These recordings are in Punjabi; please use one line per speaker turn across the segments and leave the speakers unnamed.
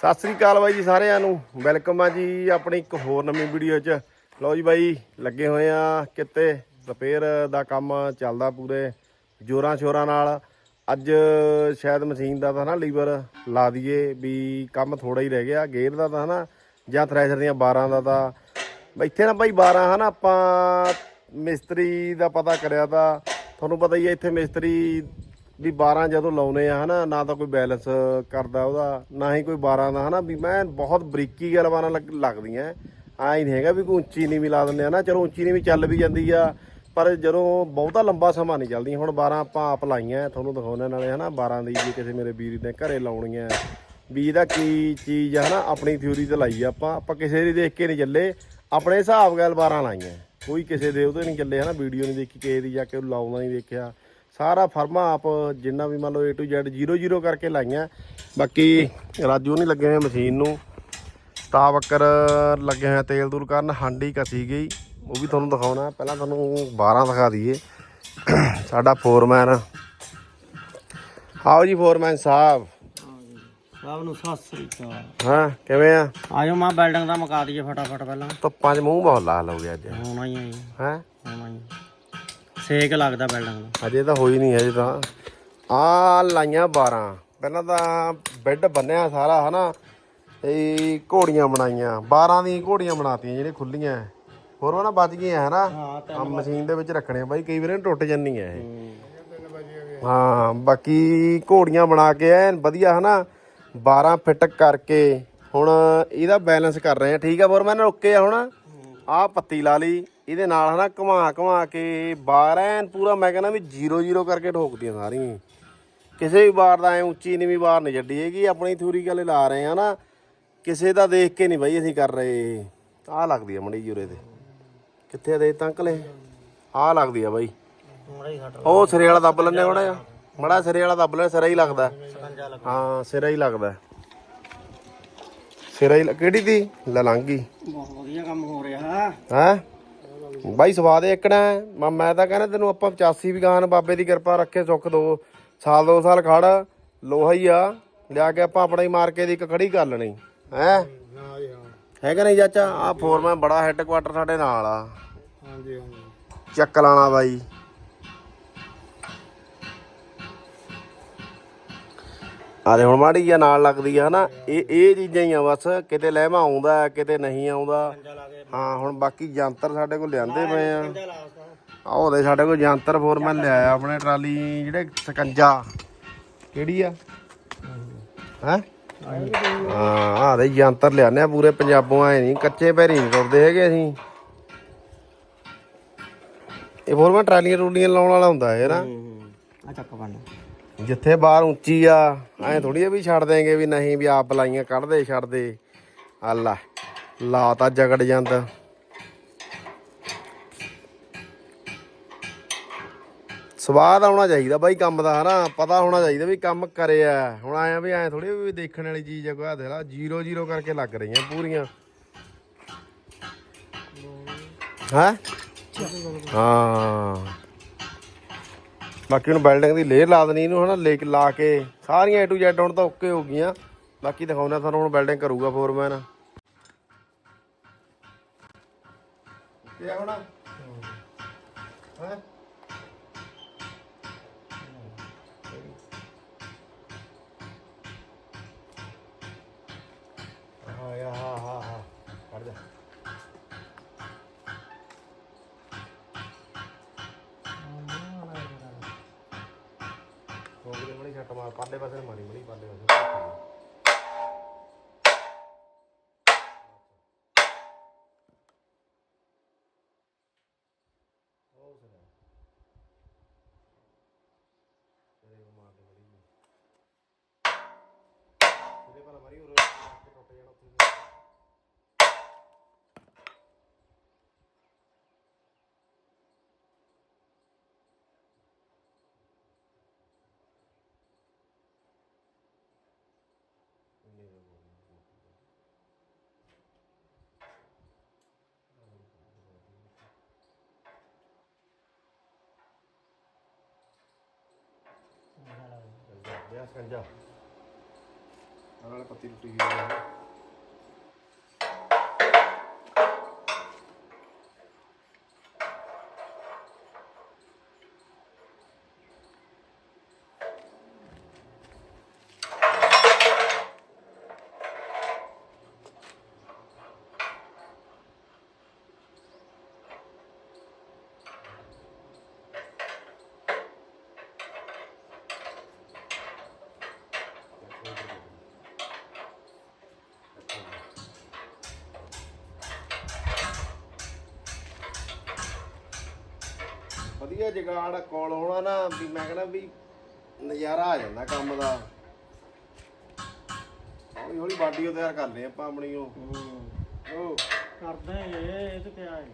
ਸਤਿ ਸ੍ਰੀ ਅਕਾਲ ਬਾਈ ਜੀ ਸਾਰਿਆਂ ਨੂੰ। ਵੈਲਕਮ ਆ ਜੀ ਆਪਣੀ ਇੱਕ ਹੋਰ ਨਵੀਂ ਵੀਡੀਓ 'ਚ। ਲਓ ਜੀ ਬਾਈ, ਲੱਗੇ ਹੋਏ ਆ ਕਿਤੇ। ਰਿਪੇਅਰ ਦਾ ਕੰਮ ਚੱਲਦਾ ਪੂਰੇ, ਜੋਰਾਂ ਸ਼ੋਰਾਂ ਨਾਲ। ਅੱਜ ਸ਼ਾਇਦ ਮਸ਼ੀਨ ਦਾ ਤਾਂ ਨਾ ਲੀਵਰ ਲਾ ਦਈਏ ਵੀ ਕੰਮ ਥੋੜਾ ਹੀ ਰਹਿ ਗਿਆ। ਗੇਅਰ ਦਾ ਤਾਂ ਹਨਾ, ਜਾਂ ਥ੍ਰੈਸ਼ਰ ਦੀਆਂ 12 ਦਾ ਤਾਂ। ਇੱਥੇ ਨਾ ਬਾਈ 12 ਹਨਾ, ਆਪਾਂ ਮਿਸਤਰੀ ਦਾ ਪਤਾ ਕਰਿਆ ਤਾਂ। ਤੁਹਾਨੂੰ ਪਤਾ ਹੀ ਹੈ ਇੱਥੇ ਮਿਸਤਰੀ ਵੀ 12 ਜਦੋਂ ਲਾਉਨੇ ਆ, ਹਨਾ, ਨਾ ਤਾਂ ਕੋਈ ਬੈਲੈਂਸ ਕਰਦਾ ਉਹਦਾ, ਨਾ ਹੀ ਕੋਈ 12 ਦਾ, ਹਨਾ, ਵੀ ਮੈਂ ਬਹੁਤ ਬਰੀਕੀ ਗੱਲ ਲੱਗ- ਲੱਗਦੀਆਂ। ਆਈ ਨਹੀਂ ਹੈਗਾ ਵੀ ਕੋਈ ਉੱਚੀ ਨਹੀਂ ਵੀ ਲਾ ਦਿੰਦੇ ਆ ਨਾ ਚਲੋ ਉੱਚੀ ਨਹੀਂ ਵੀ ਚੱਲ ਵੀ ਜਾਂਦੀ ਆ, ਪਰ ਜਦੋਂ ਬਹੁਤਾ ਲੰਬਾ ਸਮਾਂ ਨਹੀਂ ਚੱਲਦੀ। ਹੁਣ 12 ਆਪਾਂ ਆਪ ਲਾਈਆਂ, ਤੁਹਾਨੂੰ ਦਿਖਾਉਣੇ ਨਾਲੇ, ਹਨਾ 12 ਦੀ ਜੇ ਕਿਸੇ ਮੇਰੇ ਵੀਰ ਨੇ ਘਰੇ ਲਾਉਣੀਆਂ। ਵੀ ਇਹਦਾ ਕੀ ਚੀਜ਼ ਆ, ਹਨਾ, ਆਪਣੀ ਥਿਊਰੀ ਤੇ ਲਾਈ ਆ ਆਪਾਂ। ਆਪਾਂ ਕਿਸੇ ਦੀ ਦੇਖ ਕੇ ਨਹੀਂ ਚੱਲੇ, ਆਪਣੇ ਹਿਸਾਬ ਗੱਲ 12 ਲਾਈਆਂ। ਕੋਈ ਕਿਸੇ ਦੇ ਉਹਦੇ ਨਹੀਂ ਚੱਲੇ, ਹਨਾ, ਵੀਡੀਓ ਨਹੀਂ ਦੇਖੀ, ਕਿਸੇ ਦੀ ਜਾ ਕੇ ਲਾਉਂਦਾ ਨਹੀਂ ਦੇਖਿਆ। ਸਾਰਾ ਫਰਮਾ ਆਪ ਜਿੰਨਾ ਵੀ ਮੰਨ ਲਓ A to Z 00 ਕਰਕੇ ਲਾਈਆਂ। ਬਾਕੀ ਰਾਜੂ ਨਹੀਂ ਲੱਗੇ ਹੋਏ ਮਸ਼ੀਨ ਨੂੰ। ਤਾਂ ਬੱਕਰ ਲੱਗੇ ਹੋਏ ਤੇਲ ਦੂਰ ਕਰਨ ਹਾਂਡੀ ਕਸੀ ਗਈ। ਉਹ ਵੀ ਤੁਹਾਨੂੰ ਦਿਖਾਉਣਾ। ਪਹਿਲਾਂ ਤੁਹਾਨੂੰ 12 ਦਿਖਾ ਦਈਏ। ਸਾਡਾ ਫੋਰਮੈਨ। ਆਓ ਜੀ ਫੋਰਮੈਨ ਸਾਹਿਬ।
ਸਭ ਨੂੰ ਸਤਿ ਸ੍ਰੀ ਅਕਾਲ।
ਹਾਂ ਕਿਵੇਂ ਆ?
ਆਜੋ ਮਾਂ ਬਿਲਡਿੰਗ ਦਾ ਮਕਾ ਦਈਏ ਫਟਾਫਟ ਪਹਿਲਾਂ।
ਧੁੱਪਾਂ 'ਚ ਮੂੰਹ ਬਹੁਤ ਲਾਲ ਹੋ ਗਿਆ ਅੱਜ।
ਹੋਣਾ ਹੀ ਹੈ
ਹੈ?
ਹੋਣਾ ਹੀ ਹੈ। ਸੇਕ ਲੱਗਦਾ ਬਿਲਡਿੰਗ ਦਾ
ਅਜੇ ਤਾਂ ਹੋਈ ਨਹੀਂ ਹਜੇ ਤਾਂ। ਆ ਲਾਈਆਂ 12 ਪਹਿਲਾਂ ਤਾਂ ਬੈੱਡ ਬੰਨਿਆ ਸਾਰਾ ਹਨਾ? ਇਹ ਘੋੜੀਆਂ ਬਣਾਈਆਂ। 12 ਦੀਆਂ ਘੋੜੀਆਂ ਬਣਾਤੀਆਂ ਜਿਹੜੀਆਂ ਖੁੱਲੀਆਂ ਹੋਰ ਉਹ ਨਾ ਬਚ ਗਈਆਂ ਹਨਾ? ਆ ਮਸ਼ੀਨ ਦੇ ਵਿੱਚ ਰੱਖਣੇ ਆ। ਬਾਈ ਕਈ ਵਾਰ ਇਹ ਟੁੱਟ ਜਾਂਦੀਆਂ ਇਹ। ਹਾਂ। ਬਾਕੀ ਘੋੜੀਆਂ ਬਣਾ ਕੇ ਐਨ ਵਧੀਆ ਹਨਾ? 12 ਫਿੱਟ ਕਰਕੇ ਹੁਣ ਇਹਦਾ ਬੈਲੈਂਸ ਕਰ ਰਹੇ ਆ। ਠੀਕ ਆ ਹੋਰ ਮੈਂ ਰੁਕੇ ਆ ਹੁਣ। ਆਹ ਪੱਤੀ ਲਾ ਲਈ। ਇਹਦੇ ਨਾਲ ਹਨਾ ਘੁਮਾ ਘੁਮਾ ਕੇ 12 ਐਨ ਪੂਰਾ ਮੈਂ ਕਹਿੰਦਾ ਵੀ 0 0 ਕਰਕੇ ਠੋਕਦੀਆਂ ਸਾਰੀਆਂ। ਕਿਸੇ ਵੀ ਬਾਰ ਦਾ ਐ ਉੱਚੀ ਨੀਵੀਂ ਬਾਰ ਨਹੀਂ ਛੱਡੀ ਹੈਗੀ ਆਪਣੀ ਥਿਊਰੀ ਗੱਲ ਲਾ ਰਹੇ ਆ ਨਾ ਕਿਸੇ ਦਾ ਦੇਖ ਕੇ ਨਹੀਂ ਬਾਈ ਅਸੀਂ ਕਰ ਰਹੇ। ਆਹ ਲੱਗਦੀ ਆ ਮੜੀ ਜੁਰੇ ਤੇ। ਕਿੱਥੇ ਦੇ ਤੰਕਲੇ? ਆਹ ਲੱਗਦੀ ਆ ਬਾਈ। ਉਹ ਸਿਰੇ ਵਾਲਾ ਦੱਬ ਲੈਂਦੇ ਮੜਾ ਜਿਹਾ। ਮੜਾ ਸਿਰੇ ਵਾਲਾ ਦੱਬ ਲੈ ਸਿਰਾ ਹੀ ਲੱਗਦਾ। ਹਾਂ ਸਿਰਾ ਹੀ ਲੱਗਦਾ। ਸਿਰਾ ਹੀ ਕਿਹੜੀ ਦੀ? ਲਲਾਂਗੀ
ਬਹੁਤ ਵਧੀਆ ਕੰਮ ਹੋ ਰਿਹਾ।
ਹੈ? ਬਾਈ ਸਵਾਦ ਏਕਣਾ ਹੈ। ਮੈਂ ਮੈਂ ਤਾਂ ਕਹਿੰਦਾ ਤੈਨੂੰ ਆਪਾਂ 85 ਵੀ ਗਾਨ ਬਾਬੇ ਦੀ ਕਿਰਪਾ ਰੱਖੇ ਸੁੱਖ ਦੋ। ਸਾਲ ਦੋ ਸਾਲ ਖੜ ਲੋਹਾ ਹੀ ਆ। ਲਿਆ ਕੇ ਆਪਾਂ ਆਪਣਾ ਹੀ ਮਾਰ ਕੇ ਦੀ ਇੱਕ ਖੜੀ ਕਰ ਲੈਣੀ। ਹੈ? ਹੈ ਕਿ ਨਹੀਂ ਚਾਚਾ? ਆ ਫੋਰਮੈਨ ਬੜਾ ਹੈੱਡਕੁਆਟਰ ਸਾਡੇ ਨਾਲ ਆ।
ਹਾਂਜੀ ਹਾਂਜੀ।
ਚੱਕ ਲਾਣਾ ਬਾਈ। ਆਲੇ ਹੁਣ ਮਾੜੀ ਜਿਹਾ ਨਾਲ ਲੱਗਦੀ ਆ, ਹਨਾ? ਇਹ ਇਹ ਚੀਜ਼ਾਂ ਹੀ ਆ ਬਸ, ਕਿਤੇ ਲਹਿਮਾ ਆਉਂਦਾ, ਕਿਤੇ ਨਹੀਂ ਆਉਂਦਾ। ਹਾਂ, ਹੁਣ ਬਾਕੀ ਯੰਤਰ ਸਾਡੇ ਕੋਲ ਲਿਆਂਦੇ ਪਏ ਆ। ਆਹ ਉਹਦੇ ਸਾਡੇ ਕੋਲ ਯੰਤਰ ਫੋਰਮੈਨ ਲਿਆਇਆ ਆਪਣੇ ਟਰਾਲੀ ਜਿਹੜੇ ਸਕੰਜਾ। ਕਿਹੜੀ ਆ? ਹੈ? ਹਾਂ, ਆਹ ਦੇ ਯੰਤਰ ਲਿਆਨੇ ਆ, ਪੂਰੇ ਪੰਜਾਬੋਂ ਆਏ ਨਹੀਂ, ਕੱਚੇ ਪੈਰੀ ਨਹੀਂ ਤੁਰਦੇ ਹੈਗੇ ਅਸੀਂ। ਇਹ ਫੋਰਮੈਨ ਟਰਾਲੀਆਂ ਟਰੂਲੀਆਂ ਲਾਉਣ ਵਾਲਾ ਹੁੰਦਾ ਹੈ ਨਾ
ਆ ਚੱਕ ਬੰਨ।
ਜਿੱਥੇ ਬਾਹਰ ਉੱਚੀ ਆ, ਐ ਥੋੜੀ ਵੀ ਛੱਡ ਦੇਗੇ ਵੀ ਨਹੀਂ ਵੀ ਆਪ ਲਾਈਆਂ ਕੱਢਦੇ ਛੱਡਦੇ। ਅੱਲਾ, ਲਾ ਤਾਂ ਜਗੜ ਜਾਂਦਾ। ਸਵਾਦ ਆਉਣਾ ਚਾਹੀਦਾ ਬਾਈ ਕੰਮ ਦਾ, ਹਨਾ? ਪਤਾ ਹੋਣਾ ਚਾਹੀਦਾ ਵੀ ਕੰਮ ਕਰਿਆ। ਹੁਣ ਆਇਆ ਵੀ ਐ ਥੋੜੀ ਵੀ ਦੇਖਣ ਵਾਲੀ ਚੀਜ਼ ਆ, ਕੋਈ ਦੇਖ ਲਾ 0 0 ਕਰਕੇ ਲੱਗ ਰਹੀਆਂ ਪੂਰੀਆਂ। ਹੈ? ਹਾਂ। ਬਾਕੀ ਹੁਣ ਬਿਲਡਿੰਗ ਦੀ ਲੇਅਰ ਲਾ ਦੇਣੀ ਇਹਨੂੰ ਹਨਾ, ਲੇ ਲਾ ਕੇ ਸਾਰੀਆਂ A to Z ਹੁਣ ਤਾਂ ਓਕੇ ਹੋ ਗਈਆਂ। ਬਾਕੀ ਦਿਖਾਉਣਾ ਤੁਹਾਨੂੰ ਹੁਣ ਬਿਲਡਿੰਗ ਕਰੂਗਾ ਫੋਰਮੈਨ ਕੀ ਹੋਣਾ। ਹੈ? ਹਾਂ ਯਾ ਹਾਂ ਹਾਂ ਹਾਂ। ਕੱਢ ਜਾ ਛੱਟ ਮਾਰ ਪਾਲੇ ਪਾਸੇ ਨੂੰ ਮਾਰੀ ਬੜੀ ਪਾਲੇ ਪਾਸੇ ਇਹਦੇ ਪਰ ਮਾਰੀ ਉਰੇ ਰੱਖ ਕੇ ਟੁੱਟ ਜਾਣਾ ਉੱਥੇ ਵਿਆਹ ਸਕੰਜਾ ਨਾਲ ਪੱਤੀ ਟੁੱਟੀ ਵਧੀਆ ਜਗਾੜ ਕੋਲ ਹੋਣਾ ਨਾ ਵੀ ਮੈਂ ਕਹਿੰਦਾ ਵੀ ਨਜ਼ਾਰਾ ਆ ਜਾਂਦਾ ਕੰਮ ਦਾ। ਹੌਲੀ ਹੌਲੀ ਬਾਡੀ ਉਹ ਤਿਆਰ ਕਰਦੇ ਆਪਾਂ ਆਪਣੀ ਉਹ। ਉਹ।
ਕਰਦੇ ਇਹ ਇਹ ਤੇ ਕਿਆ ਹੈ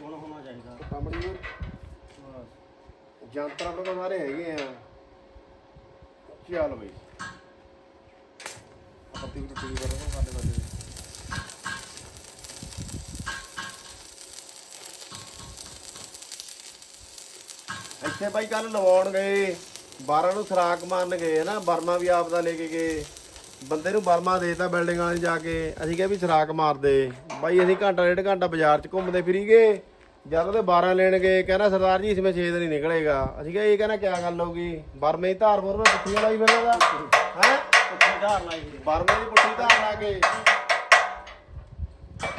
ਗੁਣ ਹੋਣਾ ਚਾਹੀਦਾ।
ਕੰਪਨੀ ਨੂੰ
ਬਸ।
ਜੰਤਰ ਆਪਣੇ ਕੋਲ ਸਾਰੇ ਹੈਗੇ ਆ। ਚੱਲ ਬਈ। ਪੱਤੀ ਵੀ ਟੁੱਟੀ ਕਰ ਰਹੇ ਸਾਡੇ ਬੰਦੇ ਇੱਥੇ ਬਾਈ ਕੱਲ ਲਵਾਉਣ ਗਏ 12 ਨੂੰ ਸਰਾਕ ਮਾਰਨ ਗਏ ਨਾ ਬਰਮਾ ਵੀ ਆਪ ਦਾ ਲੈ ਕੇ ਗਏ। ਬੰਦੇ ਨੂੰ ਬਰਮਾ ਦੇਤਾ ਬਿਲਡਿੰਗ ਵਾਲੇ ਜਾ ਕੇ ਅਸੀਂ ਕਿਹਾ ਵੀ ਸਰਾਕ ਮਾਰ ਦੇ ਬਾਈ ਅਸੀਂ ਘੰਟਾ ਡੇਢ ਘੰਟਾ ਬਾਜ਼ਾਰ 'ਚ ਘੁੰਮਦੇ ਫਿਰੀ ਗਏ ਜਦ ਉਹਦੇ 12 ਲੈਣ ਗਏ ਕਹਿੰਦਾ ਸਰਦਾਰ ਜੀ ਇਸਮੇ 6 ਦਿਨ ਹੀ ਨਿਕਲੇਗਾ। ਅਸੀਂ ਕਿਹਾ ਇਹ ਕਹਿੰਦਾ ਕੀ ਗੱਲ ਹੋਗੀ ਬਰਮੇ ਦੀ ਧਾਰ ਮੁਰ ਪੁੱਠੀ ਹੀ ਫਿਰਦਾ ਹੈ?
ਪੁੱਠੀ ਧਾਰ ਲਾਈ
ਬਰਮੇ ਦੀ ਪੁੱਠੀ ਧਾਰ ਲਾ ਕੇ।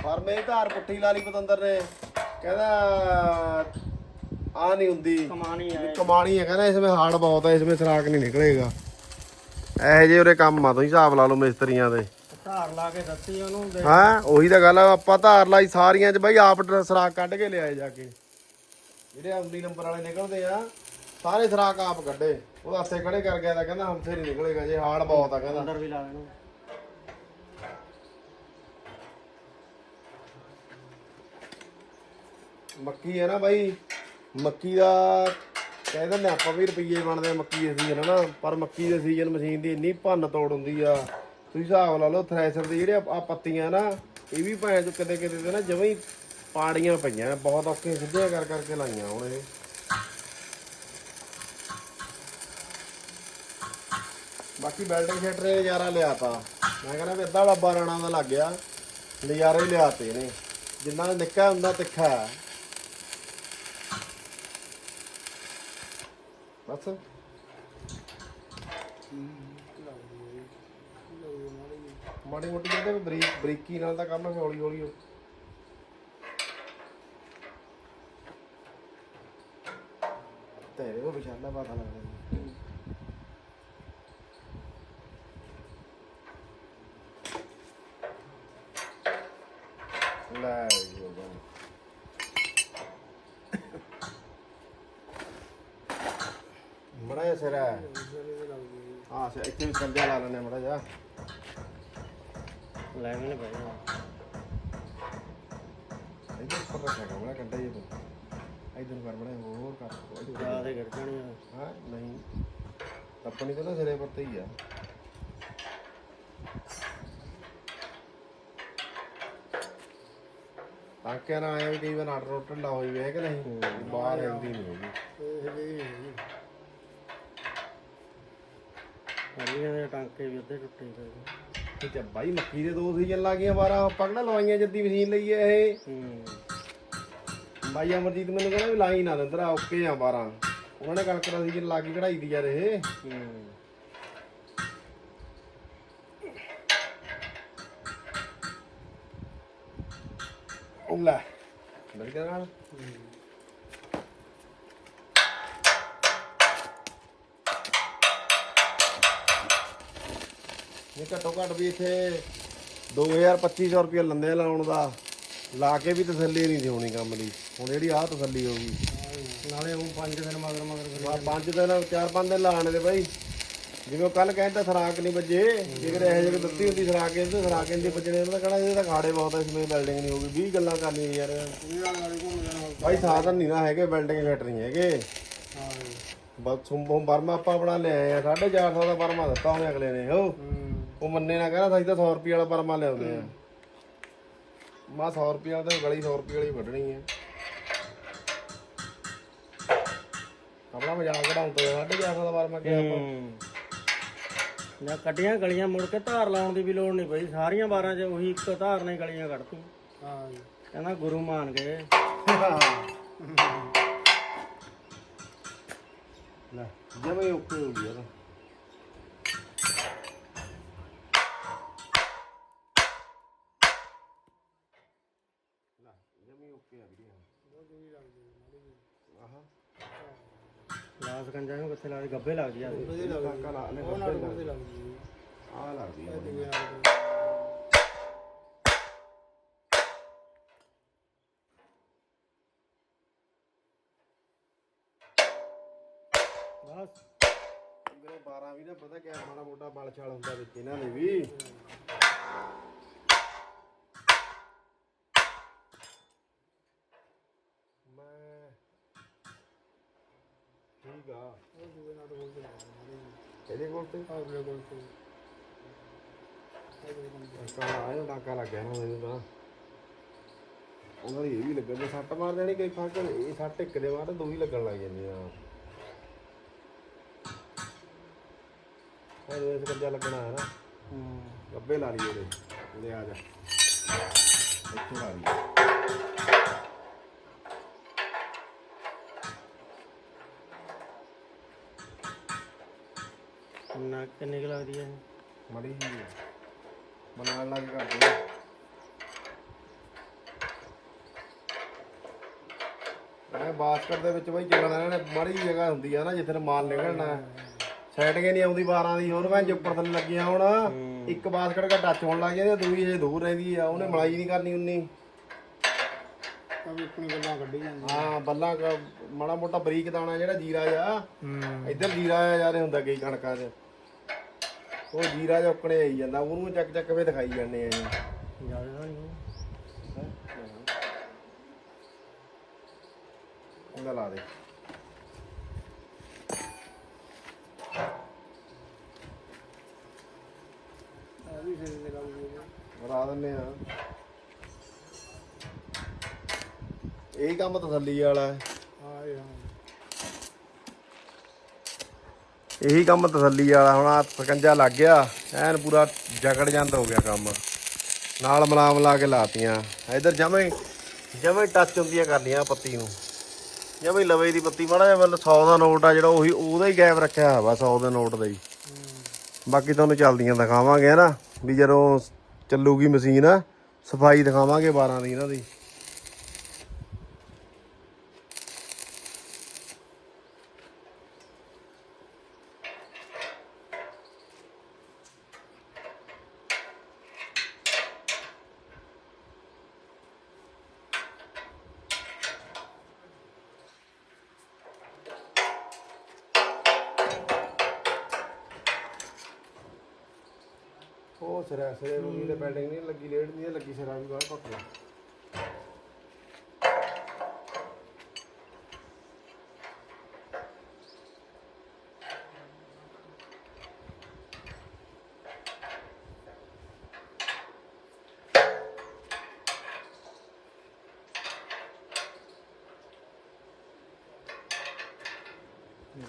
ਬਰਮੇ ਦੀ ਧਾਰ ਪੁੱਠੀ ਲਾ ਲਈ ਪਤੰਦਰ ਨੇ। ਕਹਿੰਦਾ ਆ ਨਹੀਂ ਹੁੰਦੀ।
ਕਮਾਣੀ ਹੈ
ਕਮਾਣੀ ਹੈ ਕਹਿੰਦਾ ਇਸਮੇ ਹਾਰਡ ਬਹੁਤ ਹੈ ਇਸਮੇ ਸਰਾਕ ਨਹੀਂ ਨਿਕਲੇਗਾ। ਇਹੋ ਜਿਹੇ ਉਰੇ ਕੰਮ ਆ ਤੁਸੀਂ ਹਿਸਾਬ ਲਾ ਲਓ ਮਿਸਤਰੀਆਂ ਦੇ।
ਧਾਰ ਲਾ ਕੇ ਦੱਸੀ ਉਹਨੂੰ
ਹਾਂ? ਉਹੀ ਤਾਂ ਗੱਲ ਆ ਆਪਾਂ ਧਾਰ ਲਾਈ ਸਾਰੀਆਂ ਚ ਬਾਈ ਆਪ ਸਰਾਕ ਕੱਢ ਕੇ ਲਿਆਏ ਜਾ ਕੇ। ਜਿਹੜੇ 19 ਨੰਬਰ ਵਾਲੇ ਨਿਕਲਦੇ ਆ ਸਾਰੇ ਸਰਾਕ ਆਪ ਕੱਢੇ। ਉਹਦਾ ਹੱਥੇ ਖੜੇ ਕਰ ਗਿਆ ਤਾਂ ਕਹਿੰਦਾ ਹਮਸੇ ਨਹੀਂ ਨਿਕਲੇਗਾ ਜੇ ਹਾਰਡ ਬਹੁਤ ਆ ਕਹਿੰਦਾ।
ਅੰਦਰ ਵੀ ਲਾ ਦੇਣਾ
ਮੱਕੀ ਹੈ ਨਾ ਬਾਈ। ਮੱਕੀ ਦਾ ਕਹਿ ਦਿੰਦੇ ਆਪਾਂ ਵੀ ਰੁਪਈਏ ਬਣਦੇ ਆ ਮੱਕੀ ਦੇ ਸੀਜ਼ਨ ਨਾ ਪਰ ਮੱਕੀ ਦੇ ਸੀਜ਼ਨ ਮਸ਼ੀਨ ਦੀ ਇੰਨੀ ਭੰਨ ਤੋੜ ਹੁੰਦੀ ਆ। ਤੁਸੀਂ ਹਿਸਾਬ ਲਾ ਲਓ ਥ੍ਰੈਸ਼ਰ ਦੀ ਜਿਹੜੇ ਆ ਪੱਤੀਆਂ ਨਾ, ਇਹ ਵੀ ਭਾਵੇਂ ਜੋ ਕਿਤੇ ਕਿਤੇ ਤੇ ਨਾ ਜਮਾਂ ਹੀ ਪਾੜੀਆਂ ਪਈਆਂ, ਬਹੁਤ ਔਖੇ ਸਿੱਧੀਆਂ ਕਰ ਕਰਕੇ ਲਾਈਆਂ ਹੁਣ ਇਹ। ਬਾਕੀ ਵੈਲਡਿੰਗ ਸ਼ਟਰ ਨੇ ਨਜ਼ਾਰਾ ਲਿਆਤਾ ਮੈਂ ਕਹਿੰਦਾ ਵੀ ਅੱਧਾ ਡੱਬਾ ਰਾਣਾ ਦਾ ਲੱਗ ਗਿਆ। ਨਜ਼ਾਰੇ ਹੀ ਲਿਆਤੇ ਨੇ ਜਿੰਨਾ ਨਿੱਕਾ ਹੁੰਦਾ ਤਿੱਖਾ। ਬਸ ਮਾੜੀ ਮੋਟੀ ਕਹਿੰਦੇ ਵੀ ਬਰੀਕ ਬਰੀਕੀ ਨਾਲ ਤਾਂ ਕੰਮ ਹੈ, ਹੌਲੀ ਹੌਲੀ ਉਹ। ਤੇਰੇ ਉਹ ਵਿਚਾਰਨਾ ਪਤਾ ਲੱਗਦਾ ਜੀ। ਬਾਬਾ ਮੜਾ ਜਿਹਾ ਸਿਰ ਹੈ ਹਾਂ ਸੇ ਇੱਥੇ ਵੀ ਕੰਦਿਆ ਲਾ ਲੈਣੇ ਮੜਾ ਜਾ
ਲੈ ਮੈਨੇ ਭਾਈ
ਇੱਧਰ ਉੱਪਰ ਰੱਖਿਆ ਕਮਲਾ ਕੰਡਾ ਜੀ ਤੂੰ। ਇੱਧਰ ਕਰ ਬੜਾ ਹੋਰ ਕਰ।
ਜ਼ਿਆਦਾ ਗੜਕਣੀ ਆ?
ਹਾਂ? ਨਹੀਂ। ਆਪਣੀ ਤਾਂ ਸਿਰੇ ਪਰ ਤੇ ਹੀ ਆ। ਟਾਂਕਿਆਂ ਨਾਲ ਆਇਆ ਵੀ ਕਈ ਵਾਰ ਨਾਟ ਰੋਟ ਢਿੱਲਾ ਹੋਈ ਵੇ ਕਿ ਨਹੀਂ? ਬਾਹਰ ਆਉਂਦੀ ਨਹੀਂ ਹੈਗੀ।
ਹਰੀਆਂ ਦੇ ਟਾਂਕੇ ਵੀ ਅੱਧੇ ਟੁੱਟੇ ਪਏ
ਠੀਕ ਹੈ ਬਾਈ ਮੱਕੀ ਦੇ ਦੋ ਸੀਜ਼ਨ ਲੱਗ ਗਈਆਂ 12 ਪਕੜਾ ਲਵਾਈਆਂ ਜੱਦੀ ਮਸ਼ੀਨ ਲਈ ਹੈ ਇਹ?
ਹੂੰ।
ਬਾਈ ਅਮਰਜੀਤ ਮੈਨੂੰ ਕਹਿੰਦਾ ਵੀ ਲਾਈ ਨਾ ਦੰਦਰਾ ਓਕੇ ਆ 12 ਉਹਨਾਂ ਨੇ ਕਣਕ ਦਾ ਸੀਜ਼ਨ ਲਾ ਕੇ ਕਢਾਈ ਦੀ ਯਾਰ ਇਹ।
ਹੂੰ।
ਲੈ ਮਿਲ ਗਿਆ ਨਾਲ ਇਹ ਘੱਟੋ ਘੱਟ ਵੀ ਇੱਥੇ 2250 ਰੁਪਏ ਲੰਦੇ ਲਾਉਣ ਦਾ। ਲਾ ਕੇ ਵੀ ਤਸੱਲੀ ਨਹੀਂ ਹੋਣੀ ਕੰਮ ਦੀ। ਹੁਣ ਜਿਹੜੀ ਆਹ ਤਸੱਲੀ ਹੋ ਗਈ।
ਨਾਲੇ ਉਹ ਪੰਜ ਦਿਨ ਮਗਰ ਮਗਰ
ਪੰਜ ਦਿਨ ਚਾਰ ਪੰਜ ਦਿਨ ਲਾਣੇ ਦੇ ਬਾਈ। ਜਿਵੇਂ ਕੱਲ ਕਹਿੰਦਾ ਸਰਾਕ ਨਹੀਂ ਵੱਜੇ ਜੇਕਰ ਇਹ ਜਿਹੇ ਦਿੱਤੀ ਹੁੰਦੀ ਸਰਾਕ ਇਹਦੇ ਸਰਾਕ ਇਹਦੇ ਵੱਜਣੇ ਉਹਨਾਂ ਦਾ ਕਹਣਾ ਇਹਦੇ ਤਾਂ ਖਾੜੇ ਬਹੁਤ ਐ ਇਸਮੇ ਬਿਲਡਿੰਗ ਨਹੀਂ ਹੋਊਗੀ। 20 ਗੱਲਾਂ ਕਰਨੀਆਂ ਯਾਰ। ਭਾਈ ਸਾਧਨ ਨਹੀਂ ਨਾ ਹੈਗੇ ਬਿਲਡਿੰਗ ਫਿੱਟ ਨਹੀਂ ਹੈਗੇ।
ਹਾਂ।
ਬਸ ਸੁੰਬੋਂ ਬਰਮਾ ਆਪਾਂ ਬਣਾ ਲਿਆਏ ਆ 450 ਦਾ ਬਰਮਾ ਦਿੱਤਾ ਉਹਨੇ ਅਗਲੇ ਨੇ ਹੂੰ। ਉਹ ਮੰਨੇ ਨਾ ਕਹਿੰਦਾ ਅਸੀਂ ਤਾਂ 100 ਰੁਪਏ ਵਾਲਾ ਬਰਮਾ ਲਿਆਉਂਦੇ ਆ। ਮਾ 100 ਰੁਪਏ ਵਾਲਾ ਤੇ ਗਲੀ 100 ਰੁਪਏ ਵਾਲੀ ਵੱਢਣੀ ਹੈ ਆਪਣਾ ਮਜ਼ਾਕ ਕਢਾਉਂ ਤੋਂ 450 ਦਾ ਬਰਮਾ ਕਿਹਾ ਆਪਾਂ।
ਜਾਂ ਕੱਢੀਆਂ ਗਲੀਆਂ ਮੁੜ ਕੇ ਧਾਰ ਲਾਉਣ ਦੀ ਵੀ ਲੋੜ ਨਹੀਂ ਪਈ ਸਾਰੀਆਂ ਬਾਰਾਂ 'ਚ ਉਹੀ ਇੱਕ ਧਾਰ ਨੇ ਗਲੀਆਂ ਕੱਢਤੀ।
ਹਾਂ ਜੀ।
ਕਹਿੰਦਾ ਗੁਰੂ ਮਾਨ ਗਏ
ਲੈ ਜਮੇ ਓਕੇ ਹੋ ਗਿਆ ਓਕੇ ਆ ਗਿਆ ਆਹਾ।
ਲਾਸ ਕੰਜਾਂ ਨੂੰ ਕਿੱਥੇ ਲੱਗਦੀ ਗੱਬੇ ਲੱਗਦੀ ਆ
ਕਾਕਾ ਲਾ ਲੈ
ਉਹ ਨਾਲ ਉਹਦੇ ਲੱਗਦੀ
ਆ ਲੱਗਦੀ ਆ
ਇਹ ਨਾਲ
ਬਸ।
ਮੇਰੇ 12 ਵੀ ਨਾ ਪਤਾ ਕਿਆ ਮਾੜਾ ਮੋਟਾ ਬਲ ਛਾਲ ਹੁੰਦਾ ਵਿੱਚ ਇਹਨਾਂ ਦੇ ਵੀ ਮੈਂ ਠੀਕ ਆ
ਉਹ ਦੂਏ ਨਾਲ ਬੋਲਦੇ ਲੱਗਦੀ
ਇਹਦੇ ਕੋਲ ਤੇ
ਆ ਕੋਲ ਤੇ
ਕਾਲਾ ਆਇਆ ਡਾਕਾ ਲੱਗ ਨਾ ਮੈਨੂੰ ਤਾਂ ਉਹਨਾਂ ਦੀ ਇਹ ਵੀ ਲੱਗਣ ਦੇ ਸੱਟ ਮਾਰ ਦੇਣੀ ਕਈ ਫਾਕ ਇਹ ਸੱਟ ਇੱਕ ਦੇ ਮਾਰ ਦੋ ਹੀ। ਲੱਗਣ ਲੱਗ ਜਾਂਦੀਆਂ ਇਹ ਇਸ ਕੰਜਾ ਲੱਗਣਾ ਹੈ ਨਾ
ਹੂੰ
ਗੱਬੇ ਲਾ ਲਈਏ ਉਹਦੇ। ਉਹਦੇ ਆ ਜਾ। ਇੱਥੇ ਲਾ ਲਈ
ਕਿੰਨਾ ਕਿੰਨੇ ਕੁ ਲੱਗਦੀ ਆ ਇਹ?
ਮੜੀ ਹੀ ਬਣਾਉਣ ਲੱਗ ਕਰਦੇ ਮੈਂ ਬਾਸਕਟ ਦੇ ਵਿੱਚ ਬਈ ਚੱਲਣਾ ਇਹਨਾਂ ਨੇ ਮਾੜੀ ਜਗ੍ਹਾ ਹੁੰਦੀ ਆ ਨਾ ਜਿੱਥੇ ਨੂੰ ਮਾਲ ਨਿਕਲਣਾ। ਸੈਟਿੰਗ ਨਹੀਂ ਆਉਂਦੀ 12 ਦੀ ਹੋਰ ਮੈਂ ਉੱਪਰ ਥੱਲੇ ਲੱਗੀਆਂ ਹੁਣ। ਇੱਕ ਬਾਸਕਟ ਦਾ ਟੱਚ ਹੋਣ ਲੱਗ ਜਾਂਦੀ ਦੂਈ ਜੇ ਦੂਰ ਰਹਿੰਦੀ ਆ ਉਹਨੇ ਮਲਾਈ ਨਹੀਂ ਕਰਨੀ ਉਨੀ।
ਤਾਂ ਵੀ ਆਪਣੀ ਗੱਲਾਂ ਕੱਢੀ ਜਾਂਦੀ
ਹਾਂ ਬੱਲਾ ਕ- ਮਾੜਾ ਮੋਟਾ ਬਰੀਕ ਦਾਣਾ ਜਿਹੜਾ ਜੀਰਾ ਆ
ਹੂੰ।
ਇੱਧਰ ਜੀਰਾ ਆ ਯਾਰ ਹੁੰਦਾ ਕਈ ਕਣਕਾਂ 'ਚ। ਉਹ ਜੀਰਾ ਜਿਹਾ ਆਈ ਜਾਂਦਾ, ਉਹਨੂੰ ਚੱਕ ਚੱਕ ਕੇ ਦਿਖਾਈ ਜਾਂਦੇ ਆ ਇਹ
ਜ਼ਿਆਦਾ ਨਹੀਂ
ਉਹਦਾ ਲਾ ਦੇ।
ਆ ਵੀ ਫਿਰ ਦੇ ਲੱਗਦੀ ਹੈ
ਲਾ ਦਿੰਨੇ ਆ। ਇਹ ਕੰਮ ਤਸੱਲੀ ਵਾਲਾ ਹੈ।
ਇਹੀ
ਕੰਮ ਤਸੱਲੀ ਵਾਲਾ ਹੁਣ ਆ ਸਕੰਜਾ ਲੱਗ ਗਿਆ, ਐਨ ਪੂਰਾ ਜਕੜ ਜਾਂਦਾ ਹੋ ਗਿਆ ਕੰਮ। ਨਾਲ ਮਲਾਮ ਲਾ ਕੇ ਲਾਤੀਆਂ। ਇਧਰ ਜਮੇ ਜਮੇ ਟੱਚ ਹੁੰਦੀਆਂ ਕਰਨੀਆਂ ਪੱਤੀ ਨੂੰ। ਜਮੇ ਲਵੇ ਦੀ ਪੱਤੀ, ਮਾੜਾ ਜਿਹਾ ਮਤਲਬ 100 ਦਾ ਨੋਟ ਆ ਜਿਹੜਾ ਉਹੀ ਉਹਦਾ ਹੀ ਗੈਪ ਰੱਖਿਆ ਹੋਇਆ ਵਾ 100 ਦੇ ਨੋਟ ਦਾ ਹੀ। ਬਾਕੀ ਤੁਹਾਨੂੰ ਚੱਲਦੀਆਂ ਦਿਖਾਵਾਂਗੇ ਨਾ ਵੀ ਜਦੋਂ ਚੱਲੂਗੀ ਮਸ਼ੀਨ, ਸਫ਼ਾਈ ਦਿਖਾਵਾਂਗੇ 12 ਦੀ ਇਹਨਾਂ ਦੀ। ਉਹ ਸਿਰਾ ਸਿਰੇ ਰੂਮੀ ਦੇ ਬਿਲਡਿੰਗ ਨਹੀਂ ਲੱਗੀ ਲੇਟ ਨਹੀਂ ਲੱਗੀ ਸਿਰਾ ਵੀ ਬਾਹਰ ਪੱਕ ਗਿਆ।